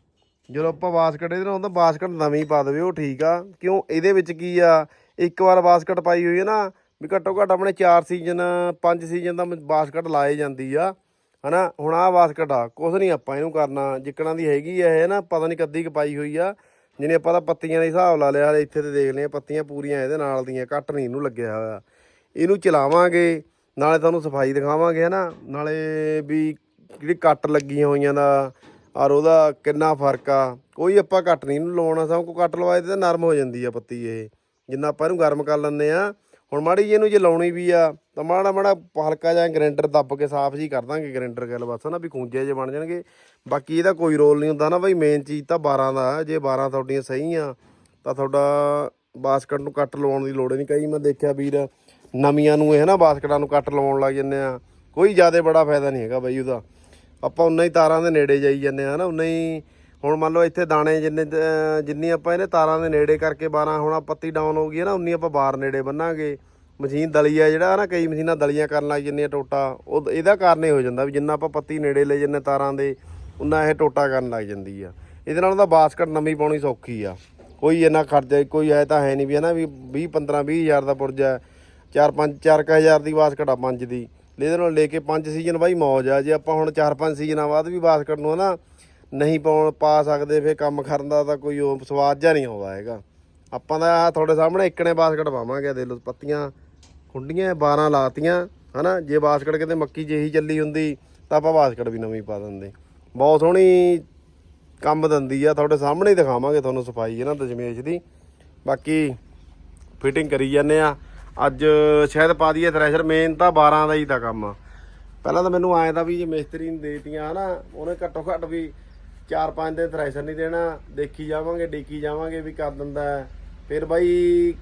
ਜਦੋਂ ਆਪਾਂ ਬਾਸਕਟ ਇਹਦੇ ਨਾਲ ਹੁੰਦਾ, ਬਾਸਕਟ ਨਵੀਂ ਪਾ ਦੇਵੇ, ਉਹ ਠੀਕ ਆ। ਕਿਉਂ? ਇਹਦੇ ਵਿੱਚ ਕੀ ਆ, ਇੱਕ ਵਾਰ ਬਾਸਕਟ ਪਾਈ ਹੋਈ ਹੈ ਨਾ, ਵੀ ਘੱਟੋ ਘੱਟ ਆਪਣੇ 4 ਸੀਜ਼ਨ 5 ਸੀਜ਼ਨ ਦਾ ਬਾਸਕਟ ਲਾਏ ਜਾਂਦੀ ਆ, ਹਨਾ? ਹੁਣ ਆਹ ਬਾਸਕਟ ਆ, ਕੁਛ ਨਹੀਂ ਆਪਾਂ ਇਹਨੂੰ ਕਰਨਾ। ਜਿੱਕਣਾ ਦੀ ਹੈਗੀ ਆ ਇਹ ਨਾ, ਪਤਾ ਨਹੀਂ ਕੱਦੀ ਕ ਪਾਈ ਹੋਈ ਆ। ਜਿਹਨੇ ਆਪਾਂ ਤਾਂ ਪੱਤੀਆਂ ਦੇ ਹਿਸਾਬ ਲਾ ਲਿਆ ਇੱਥੇ ਤੇ ਦੇਖ ਲਈਆਂ ਪੱਤੀਆਂ ਪੂਰੀਆਂ ਇਹਦੇ ਨਾਲ ਦੀਆਂ ਕੱਟ ਨਹੀਂ ਇਹਨੂੰ ਲੱਗਿਆ ਹੋਇਆ। ਇਹਨੂੰ ਚਲਾਵਾਂਗੇ, ਨਾਲੇ ਤੁਹਾਨੂੰ ਸਫ਼ਾਈ ਦਿਖਾਵਾਂਗੇ, ਹਨਾ? ਨਾਲੇ ਵੀ ਜਿਹੜੀ ਕੱਟ ਲੱਗੀਆਂ ਹੋਈਆਂ ਦਾ, ਔਰ ਉਹਦਾ ਕਿੰਨਾ ਫ਼ਰਕ ਆ। ਕੋਈ ਆਪਾਂ ਕੱਟ ਨਹੀਂ ਇਹਨੂੰ ਲਵਾਉਣਾ ਸਭ ਕੋ ਕੱਟ ਲਵਾਏ ਤੇ ਤਾਂ ਨਰਮ ਹੋ ਜਾਂਦੀ ਆ ਪੱਤੀ ਇਹ। ਜਿੰਨਾ ਆਪਾਂ ਇਹਨੂੰ ਗਰਮ ਕਰ ਲੈਂਦੇ ਆ। ਹੁਣ ਮਾੜੀ ਜੀ ਇਹਨੂੰ ਜੇ ਲਾਉਣੀ ਵੀ ਆ, ਤਾਂ ਮਾੜਾ ਮਾੜਾ ਹਲਕਾ ਜਿਹਾ ਗ੍ਰਾਈਂਡਰ ਦੱਬ ਕੇ ਸਾਫ਼ ਜੀ ਕਰ ਦਾਂਗੇ ਗ੍ਰਾਈਂਡਰ ਗੱਲ ਬਸ ਨਾ ਵੀ ਖੂੰਜੇ ਜੇ ਬਣ ਜਾਣਗੇ। ਬਾਕੀ ਇਹਦਾ ਕੋਈ ਰੋਲ ਨਹੀਂ ਹੁੰਦਾ ਨਾ ਬਈ ਮੇਨ ਚੀਜ਼ ਤਾਂ 12 ਦਾ ਜੇ 12 ਤੁਹਾਡੀਆਂ ਸਹੀ ਆ, ਤਾਂ ਤੁਹਾਡਾ ਬਾਸਕਟ ਨੂੰ ਕੱਟ ਲਵਾਉਣ ਦੀ ਲੋੜ ਨਹੀਂ। ਕਈ ਮੈਂ ਦੇਖਿਆ ਵੀਰ ਨਵੀਆਂ ਨੂੰ ਇਹ ਨਾ ਬਾਸਕਟਾਂ ਨੂੰ ਕੱਟ ਲਵਾਉਣ ਲੱਗ ਜੰਨੇ ਆ। ਕੋਈ ਜ਼ਿਆਦਾ ਬੜਾ ਫਾਇਦਾ ਨਹੀਂ ਹੈਗਾ ਬਾਈ ਉਹਦਾ। ਆਪਾਂ ਉਨਾ ਹੀ ਤਾਰਾਂ ਦੇ ਨੇੜੇ ਜਾਈ ਜਾਂਦੇ ਆ ਨਾ ਉਨਾਂ ਹੀ ਹੁਣ ਮੰਨ ਲਓ ਇੱਥੇ ਦਾਣੇ ਜਿੰਨੇ ਜਿੰਨੀ ਆਪਾਂ ਇਹਨੇ ਤਾਰਾਂ ਦੇ ਨੇੜੇ ਕਰਕੇ 12 ਹੁਣ ਪੱਤੀ ਡਾਊਨ ਹੋ ਗਈ ਹੈ ਨਾ, ਉਨੀ ਆਪਾਂ ਬਾਹਰ ਨੇੜੇ ਬੰਨਾਂਗੇ। ਮਸ਼ੀਨ ਦਲੀ ਆ ਜਿਹੜਾ ਨਾ ਕਈ ਮਸ਼ੀਨਾਂ ਦਲੀਆਂ ਕਰਨ ਲੱਗ ਜਾਂਦੀਆਂ ਟੋਟਾ। ਉਹ ਇਹਦਾ ਕਾਰਨ ਹੀ ਹੋ ਜਾਂਦਾ ਵੀ ਜਿੰਨਾ ਆਪਾਂ ਪੱਤੀ ਨੇੜੇ ਲੈ ਜੰਨੇ ਤਾਰਾਂ ਦੇ, ਉਨਾ ਇਹ ਟੋਟਾ ਕਰਨ ਲੱਗ ਜਾਂਦੀ ਆ। ਇਹਦੇ ਨਾਲ ਉਹਦਾ ਬਾਸਕਟ ਨਵੀਂ ਪਾਉਣੀ ਸੌਖੀ ਆ। ਕੋਈ ਇੰਨਾ ਖਰਚਾ, ਕੋਈ ਐ ਤਾਂ ਹੈ ਨਹੀਂ ਵੀ ਹਨਾ ਵੀ 20 15 20 ਹਜ਼ਾਰ ਦਾ ਪੁਰਜਾ। 4 5 4 ਹਜ਼ਾਰ ਦੀ ਬਾਸਕਟ ਆ ਪੰਜ ਦੀ। ਇਹਦੇ ਨਾਲ ਲੈ ਕੇ ਪੰਜ ਸੀਜ਼ਨ ਬਾਈ ਮੌਜ ਆ। ਜੇ ਆਪਾਂ ਹੁਣ 4-5 ਸੀਜ਼ਨਾਂ ਬਾਅਦ ਵੀ ਬਾਸਕਟ ਨੂੰ ਹਨਾ ਨਹੀਂ ਪਾਉਣ ਪਾ ਸਕਦੇ ਫੇ ਕੰਮ ਕਰਨ ਦਾ ਤਾਂ ਕੋਈ ਉਹ ਸਵਾਦ ਜਾਂ ਨਹੀਂ ਆਉਂਦਾ ਹੈਗਾ। ਆਪਾਂ ਦਾ ਤੁਹਾਡੇ ਸਾਹਮਣੇ ਇੱਕ ਨੇ ਬਾਸਕਟ ਪਾਵਾਂਗੇ, ਦੇ ਲੋ ਪੱਤੀਆਂ, ਖੁੰਡੀਆਂ 12 ਲਾਤੀਆਂ, ਹਨਾ। ਜੇ ਬਾਸਕਟ ਕਿਤੇ ਮੱਕੀ ਜਿਹੀ ਚੱਲੀ ਹੁੰਦੀ, ਤਾਂ ਆਪਾਂ ਬਾਸਕਟ ਵੀ ਨਵੀਂ ਪਾ ਦਿੰਦੇ। ਬਹੁਤ ਸੋਹਣੀ ਕੰਮ ਦਿੰਦੀ ਆ। ਤੁਹਾਡੇ ਸਾਹਮਣੇ ਹੀ ਦਿਖਾਵਾਂਗੇ ਤੁਹਾਨੂੰ ਸਫ਼ਾਈ ਇਹਨਾਂ ਦਸ਼ਮੇਸ਼ ਦੀ। ਬਾਕੀ ਫਿਟਿੰਗ ਕਰੀ ਜਾਂਦੇ ਆ। ਅੱਜ ਸ਼ਾਇਦ ਪਾ ਦਈਏ ਥ੍ਰੈਸ਼ਰ ਮੇਨ ਤਾਂ 12 ਦਾ ਹੀ ਤਾਂ ਕੰਮ। ਪਹਿਲਾਂ ਤਾਂ ਮੈਨੂੰ ਆਏ ਦਾ ਵੀ ਜੇ ਮਿਸਤਰੀ ਨੂੰ ਦੇਤੀਆਂ, ਹਨਾ, ਉਹਨੇ ਘੱਟੋ ਘੱਟ ਵੀ 4-5 ਦਿਨ ਥ੍ਰੈਸ਼ਰ ਨਹੀਂ ਦੇਣਾ। ਦੇਖੀ ਜਾਵਾਂਗੇ, ਡੇਕੀ ਜਾਵਾਂਗੇ ਵੀ ਕਰ ਦਿੰਦਾ ਫਿਰ ਬਾਈ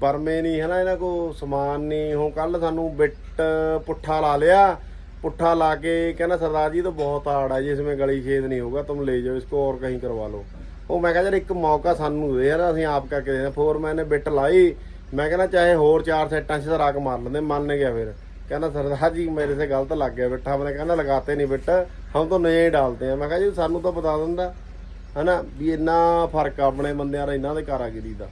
ਬਰਮੇ ਨਹੀਂ, ਹਨਾ, ਇਹਨਾਂ ਕੋ ਸਮਾਨ ਨਹੀਂ। ਹੋ ਕੱਲ ਸਾਨੂੰ ਬਿੱਟ ਪੁੱਠਾ ਲਾ ਲਿਆ। ਪੁੱਠਾ ਲਾ ਕੇ ਕਹਿੰਦਾ, ਸਰਦਾਰ ਜੀ ਤਾਂ ਬਹੁਤ ਆੜ ਆ, ਜੀ ਇਸਮੇ ਗਲੀ ਖੇਤ ਨਹੀਂ ਹੋਊਗਾ, ਤੁਮ ਲੈ ਜਾਓ, ਇਸਕੋ ਹੋਰ ਕਹੀਂ ਕਰਵਾ ਲਓ। ਉਹ ਮੈਂ ਕਹਿੰਦਾ ਇੱਕ ਮੌਕਾ ਸਾਨੂੰ ਦੇ ਯਾਰ ਅਸੀਂ ਆਪ ਕਰਕੇ ਫੋਰ ਮੈਂ ਨੇ ਬਿੱਟ ਲਾਈ। ਮੈਂ ਕਹਿੰਦਾ ਚਾਹੇ ਹੋਰ ਚਾਰ ਸੈਟਾਂ 'ਚ ਤਾਂ ਮਾਰ ਲੈਂਦੇ, ਮੰਨ ਗਿਆ ਫਿਰ। ਕਹਿੰਦਾ ਸਰਦਾਰ ਜੀ ਮੇਰੇ ਸੇ ਗਲਤ ਲੱਗ ਗਿਆ ਬਿੱਠਾ। ਮੈਂ ਕਹਿੰਦਾ ਲਗਾਤੇ ਨਹੀਂ ਬਿੱਟ, ਹਮ ਤਾਂ ਨਏ ਡਾਲਦੇ ਆ। ਮੈਂ ਕਹਾਂ ਜੀ, ਸਾਨੂੰ ਤਾਂ ਬਤਾ ਦਿੰਦਾ। ਹਨਾ, ਵੀ ਇੰਨਾ ਫ਼ਰਕ ਆਪਣੇ ਬੰਦਿਆਂ ਦਾ, ਇਹਨਾਂ ਦੇ ਕਾਰਾਗਿਰੀ ਦਾ।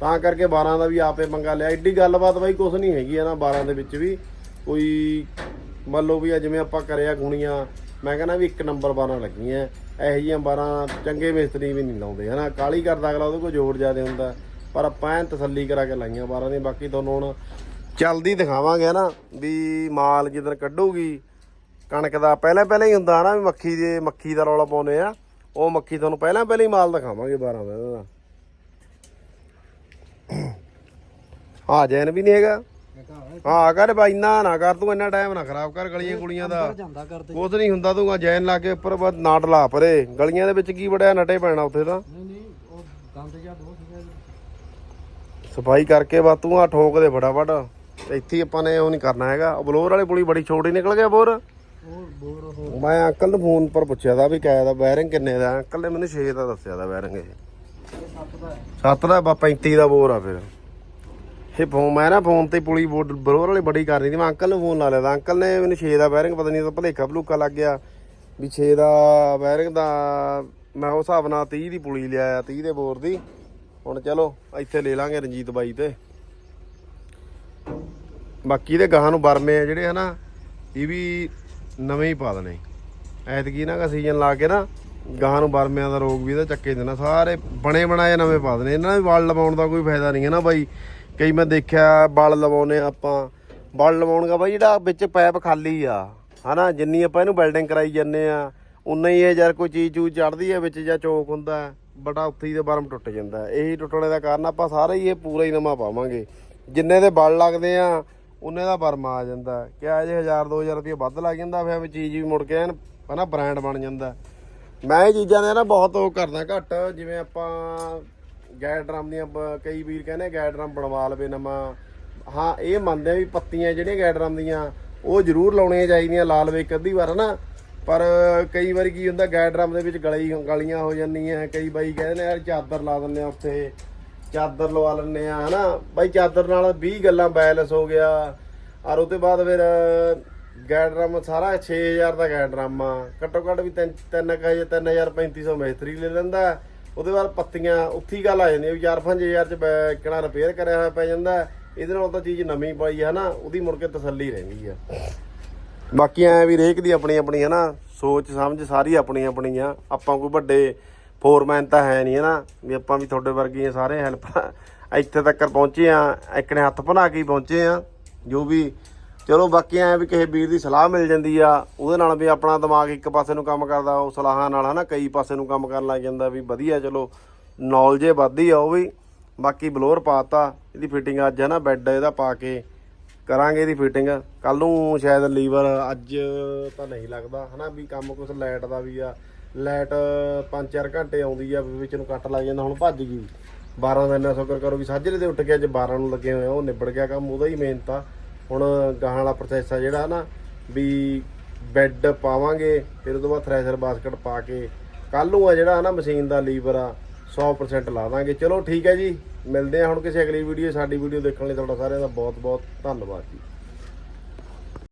ਤਾਂ ਕਰਕੇ 12 ਦਾ ਵੀ ਆਪੇ ਪੰਗਾ ਲਿਆ। ਐਡੀ ਗੱਲਬਾਤ ਬਾਈ ਕੁਝ ਨਹੀਂ ਹੈਗੀ ਹੈ ਨਾ 12 ਦੇ ਵਿੱਚ ਵੀ। ਕੋਈ ਮੰਨ ਲਓ ਵੀ ਜਿਵੇਂ ਆਪਾਂ ਕਰਿਆ ਗੁਣੀਆਂ, ਮੈਂ ਕਹਿੰਦਾ ਵੀ ਇੱਕ ਨੰਬਰ 12 ਲੱਗੀਆਂ। ਇਹੋ ਜਿਹੀਆਂ 12 ਚੰਗੇ ਮਿਸਤਰੀ ਵੀ ਨਹੀਂ ਲਾਉਂਦੇ। ਹਨਾ ਕਾਲੀ ਕਰਦਾ ਅਗਲਾ, ਉਹਦੇ ਕੋਲ ਜ਼ੋਰ ਜ਼ਿਆਦਾ ਹੁੰਦਾ। ਪਰ ਆਪਾਂ ਐਨ ਤਸੱਲੀ ਕਰਾ ਕੇ ਲਾਈਆਂ 12 ਦੀ ਬਾਕੀ ਤੁਹਾਨੂੰ ਹੁਣ ਜਲਦੀ ਦਿਖਾਵਾਂਗੇ ਹਨਾ ਵੀ ਮਾਲ ਜਿੱਦਣ ਕੱਢੂਗੀ ਕਣਕ ਦਾ ਪਹਿਲਾਂ ਪਹਿਲਾਂ ਹੀ ਹੁੰਦਾ ਨਾ ਵੀ ਮੱਖੀ ਦੇ ਮੱਖੀ ਦਾ ਰੌਲਾ ਪਾਉਂਦੇ ਆ। ਉਹ ਮੱਖੀ ਤੁਹਾਨੂੰ ਪਹਿਲਾਂ ਪਹਿਲਾਂ ਹੀ ਮਾਲ ਦਿਖਾਵਾਂਗੇ 12 ਦਾ। ਆ ਜੈਨ ਵੀ ਨਹੀਂ ਹੈਗਾ? ਹਾਂ ਕਰ ਬਾਈ ਨਾ ਨਾ ਕਰ ਤੂੰ ਇੰਨਾ ਟਾਈਮ ਨਾ ਖਰਾਬ ਕਰ ਗਲੀਆਂ ਗੁਲੀਆਂ ਦਾ। ਕੁਝ ਨਹੀਂ ਹੁੰਦਾ ਤੂੰ ਆ ਜੈਨ ਲਾ ਕੇ ਉੱਪਰ ਬਸ ਨਾਟ ਲਾ ਪਰੇ। ਗਲੀਆਂ ਦੇ ਵਿੱਚ ਕੀ ਬੜਿਆ ਨਟੇ ਪੈਣਾ ਉੱਥੇ ਤਾਂ।
ਨਹੀਂ ਨਹੀਂ ਉਹ ਗੰਦ ਜਾਂ
ਸਫ਼ਾਈ ਕਰਕੇ ਬਸ ਠੋਕ ਦੇ ਫਟਾਫਟ। ਇੱਥੇ ਆਪਾਂ ਨੇ ਉਹ ਨਹੀਂ ਕਰਨਾ ਹੈਗਾ। ਬਲੋਰ ਵਾਲੀ ਪੁਲੀ ਬੜੀ ਛੋਟੀ ਨਿਕਲ ਗਿਆ ਬੋਰ। ਮੈਂ ਅੰਕਲ ਨੂੰ ਫੋਨ ਪਰ ਪੁੱਛਿਆ ਦਾ ਵੀ ਕਿਆ ਦਾ ਬੈਰਿੰਗ ਕਿੰਨੇ ਦਾ। ਅੰਕਲ ਨੇ ਮੈਨੂੰ 6 ਦਾ ਦੱਸਿਆ ਦਾ ਬੈਰਿੰਗ ਇਹ। 7 ਦਾ। 35 ਦਾ ਬੋਰ ਆ ਫਿਰ। ਇਹ ਫੋਨ ਮੈਂ ਨਾ ਫੋਨ ਤੇ ਪੁਲੀ ਬੋਰ ਵਾਲੀ ਬੜੀ ਕਰਨੀ ਸੀ। ਮੈਂ ਅੰਕਲ ਨੂੰ ਫੋਨ ਲਾ ਲਿਆ ਤਾਂ। ਅੰਕਲ ਨੇ ਮੈਨੂੰ 6 ਦਾ ਬੈਰਿੰਗ ਪਤਾ ਨਹੀਂ ਤਾਂ ਭਲੇਖਾ ਭਲੂਕਾ ਲੱਗ ਗਿਆ। ਵੀ 6 ਦਾ ਬੈਰਿੰਗ ਦਾ ਮੈਂ ਉਸ ਹਿਸਾਬ ਨਾਲ 30 ਦੀ ਪੁਲੀ ਲਿਆਇਆ 30 ਦੇ ਬੋਰ ਦੀ। ਹੁਣ ਚਲੋ, ਇੱਥੇ ਲੈ ਲਾਂਗੇ ਰਣਜੀਤ ਬਾਈ ਤੇ। ਬਾਕੀ ਦੇ ਗਾਹਾਂ ਨੂੰ ਬਰਮੇ ਆ ਜਿਹੜੇ ਹਨਾ, ਇਹ ਵੀ ਨਵੇਂ ਹੀ ਪਾ ਦਨੇ ਐਤਕੀ ਨਾ ਸੀਜ਼ਨ ਲਾ ਕੇ ਨਾ, ਗਾਹਾਂ ਨੂੰ ਬਰਮਿਆਂ ਦਾ ਰੋਗ ਵੀ ਇਹਦਾ ਚੱਕੇ ਦੇਣਾ। ਸਾਰੇ ਬਣੇ ਬਣਾਏ ਨਵੇਂ ਪਾ ਦਨੇ ਇਹਨਾਂ ਨੂੰ ਵਲ ਲਵਾਉਣ ਦਾ ਕੋਈ ਫਾਇਦਾ ਨਹੀਂ ਹੈ ਨਾ ਬਾਈ। ਕਈ ਮੈਂ ਦੇਖਿਆ ਵਲ ਲਵਾਉਨੇ ਆਪਾਂ। ਵਲ ਲਵਾਉਣ ਦਾ ਬਾਈ ਜਿਹੜਾ ਵਿੱਚ ਪੈਪ ਖਾਲੀ ਆ। ਹਨਾ, ਜਿੰਨੀ ਆਪਾਂ ਇਹਨੂੰ ਬਿਲਡਿੰਗ ਕਰਾਈ ਜੰਨੇ ਆ, ਉਨਾ ਹੀ ਇਹ ਯਾਰ ਕੋਈ ਚੀਜ਼ ਚੂਜ਼ ਚੜਦੀ ਹੈ ਵਿੱਚ ਜਾਂ ਚੌਕ ਹੁੰਦਾ। ਬਟਾ ਉੱਥੇ ਹੀ ਤੇ ਬਰਮ ਟੁੱਟ ਜਾਂਦਾ ਇਹੀ ਟੁੱਟਣੇ ਦਾ ਕਾਰਨ ਆਪਾਂ ਸਾਰਾ ਹੀ ਇਹ ਪੂਰਾ ਹੀ ਨਵਾਂ ਪਾਵਾਂਗੇ। ਜਿੰਨੇ ਦੇ ਬਲ ਲੱਗਦੇ ਆ, ਉਹਨੇ ਦਾ ਬਰਮ ਆ ਜਾਂਦਾ ਕਿਆ ਜੇ 1000 2000 ਰੁਪਏ ਵੱਧ ਲੱਗ ਜਾਂਦਾ, ਫਿਰ ਵੀ ਚੀਜ਼ ਵੀ ਮੁੜ ਕੇ ਐਨ ਹਨਾ ਬ੍ਰਾਂਡ ਬਣ ਜਾਂਦਾ ਮੈਂ ਇਹ ਚੀਜ਼ਾਂ ਦੇ ਨਾ ਬਹੁਤ ਉਹ ਕਰਦਾ ਘੱਟ, ਜਿਵੇਂ ਆਪਾਂ ਗੈਰ ਡਰਮ ਦੀਆਂ ਬ- ਕਈ ਵੀਰ ਕਹਿੰਦੇ ਗੈਰ ਡਰਮ ਬਣਵਾ ਲਵੇ ਨਵਾਂ। ਹਾਂ, ਇਹ ਮੰਨਦੇ ਆ ਵੀ ਪੱਤੀਆਂ ਜਿਹੜੀਆਂ ਗੈਰ ਡਰਮ ਦੀਆਂ, ਉਹ ਜ਼ਰੂਰ ਲਾਉਣੀਆਂ ਚਾਹੀਦੀਆਂ, ਲਾ ਲਵੇ ਇੱਕ ਅੱਧੀ ਵਾਰ ਨਾ ਪਰ ਕਈ ਵਾਰੀ ਕੀ ਹੁੰਦਾ ਗੈਰ ਡਰਮ ਦੇ ਵਿੱਚ ਗਲੀ ਗਲੀਆਂ ਹੋ ਜਾਂਦੀਆਂ, ਕਈ ਬਾਈ ਕਹਿੰਦੇ ਨੇ, ਯਾਰ ਚਾਦਰ ਲਾ ਦਿੰਦੇ ਆ ਉੱਥੇ, ਚਾਦਰ ਲਵਾ ਲੈਂਦੇ ਆ ਹਨਾ? ਬਾਈ ਚਾਦਰ ਨਾਲ 20 ਗੱਲਾਂ ਬੈਲੈਂਸ ਹੋ ਗਿਆ। ਔਰ ਉਹਦੇ ਬਾਅਦ ਫਿਰ ਗੈਡ ਡਰਮ ਸਾਰਾ 6000 ਦਾ ਗੈਡ ਡਰਮ ਆ। ਘੱਟੋ ਘੱਟ ਵੀ 3 3000 3500 ਮਿਸਤਰੀ ਲੈ ਲੈਂਦਾ। ਉਹਦੇ ਬਾਅਦ ਪੱਤੀਆਂ, ਉੱਥੀ ਗੱਲ ਆ ਜਾਂਦੀ ਆ ਵੀ 4-5000 ਚ ਬੈ- ਕਿਹੜਾ ਰਿਪੇਅਰ ਕਰਿਆ ਹੋਇਆ ਪੈ ਜਾਂਦਾ। ਇਹਦੇ ਨਾਲ ਤਾਂ ਚੀਜ਼ ਨਵੀਂ ਪਾਈ ਆ ਨਾ ਉਹਦੀ ਮੁੜ ਕੇ ਤਸੱਲੀ ਰਹਿੰਦੀ ਆ। ਬਾਕੀ ਐ ਵੀ ਰੇਕ ਦੀ ਆਪਣੀ ਆਪਣੀ ਹੈ ਨਾ, ਸੋਚ ਸਮਝ ਸਾਰੀ ਆਪਣੀ ਆਪਣੀ ਆ। ਆਪਾਂ ਕੋਈ ਵੱਡੇ ਫੋਰਮੈਨ ਤਾਂ ਹੈ ਨਹੀਂ ਹੈ ਨਾ, ਵੀ ਆਪਾਂ ਵੀ ਤੁਹਾਡੇ ਵਰਗੇ ਸਾਰੇ ਹੈਲਪ ਇੱਥੇ ਤੱਕ ਪਹੁੰਚੇ ਆ ਇੱਕ ਨੇ ਹੱਥ ਬਣਾ ਕੇ ਹੀ ਪਹੁੰਚੇ ਆ। ਜੋ ਵੀ, ਚਲੋ ਬਾਕੀ ਐ ਵੀ ਕਿਸੇ ਵੀਰ ਦੀ ਸਲਾਹ ਮਿਲ ਜਾਂਦੀ ਆ, ਉਹਦੇ ਨਾਲ ਵੀ ਆਪਣਾ ਦਿਮਾਗ ਇੱਕ ਪਾਸੇ ਨੂੰ ਕੰਮ ਕਰਦਾ, ਉਹ ਸਲਾਹਾਂ ਨਾਲ ਹਨਾ, ਕਈ ਪਾਸੇ ਨੂੰ ਕੰਮ ਕਰਨ ਲੱਗ ਜਾਂਦਾ ਵੀ ਵਧੀਆ, ਚਲੋ ਨੌਲੇਜ ਵੱਧਦੀ ਆ ਉਹ ਵੀ। ਬਾਕੀ ਬਲੋਰ ਪਾਤਾ ਇਹਦੀ ਫਿਟਿੰਗ ਅੱਜ ਹੈ ਨਾ ਬੈੱਡ ਇਹਦਾ ਪਾ ਕੇ ਕਰਾਂਗੇ ਇਹਦੀ ਫਿਟਿੰਗ ਕੱਲ ਨੂੰ ਸ਼ਾਇਦ ਲੀਵਰ ਅੱਜ ਤਾਂ ਨਹੀਂ ਲੱਗਦਾ। ਹਨਾ ਵੀ ਕੰਮ ਕੁਛ ਲਾਈਟ ਦਾ ਵੀ ਆ। ਲਾਈਟ 5-4 ਘੰਟੇ ਆਉਂਦੀ ਆ, ਵੀ ਵਿੱਚ ਨੂੰ ਕੱਟ ਲੱਗ ਜਾਂਦਾ, ਹੁਣ ਭੱਜ ਗਈ। 12 ਦਾ ਇੰਨਾ ਸ਼ੁਕਰ ਕਰੋ ਵੀ ਸਾਜਰੇ ਦੇ ਉੱਠ ਕੇ ਅੱਜ 12 ਨੂੰ ਲੱਗੇ ਹੋਏ ਆ, ਉਹ ਨਿਬੜ ਗਿਆ ਕੰਮ, ਉਹਦਾ ਹੀ ਮਿਹਨਤ ਆ। ਹੁਣ ਗਾਹਾਂ ਵਾਲਾ ਪ੍ਰੋਸੈਸ ਆ ਜਿਹੜਾ ਨਾ ਵੀ ਬੈੱਡ ਪਾਵਾਂਗੇ, ਫਿਰ ਉਹਦੇ ਬਾਅਦ ਥ੍ਰੈਸ਼ਰ ਬਾਸਕਟ ਪਾ ਕੇ। ਕੱਲ ਨੂੰ ਆ ਜਿਹੜਾ ਨਾ ਮਸ਼ੀਨ ਦਾ ਲੀਵਰ ਆ 100% ਲਾ ਦਾਂਗੇ। ਚਲੋ ਠੀਕ ਹੈ ਜੀ। ਮਿਲਦੇ ਆ ਹੁਣ ਕਿਸੇ ਅਗਲੀ ਵੀਡੀਓ ਸਾਡੀ ਵੀਡੀਓ ਦੇਖਣ ਲਈ ਤੁਹਾਡਾ ਸਾਰਿਆਂ ਦਾ ਬਹੁਤ ਬਹੁਤ ਧੰਨਵਾਦ ਜੀ।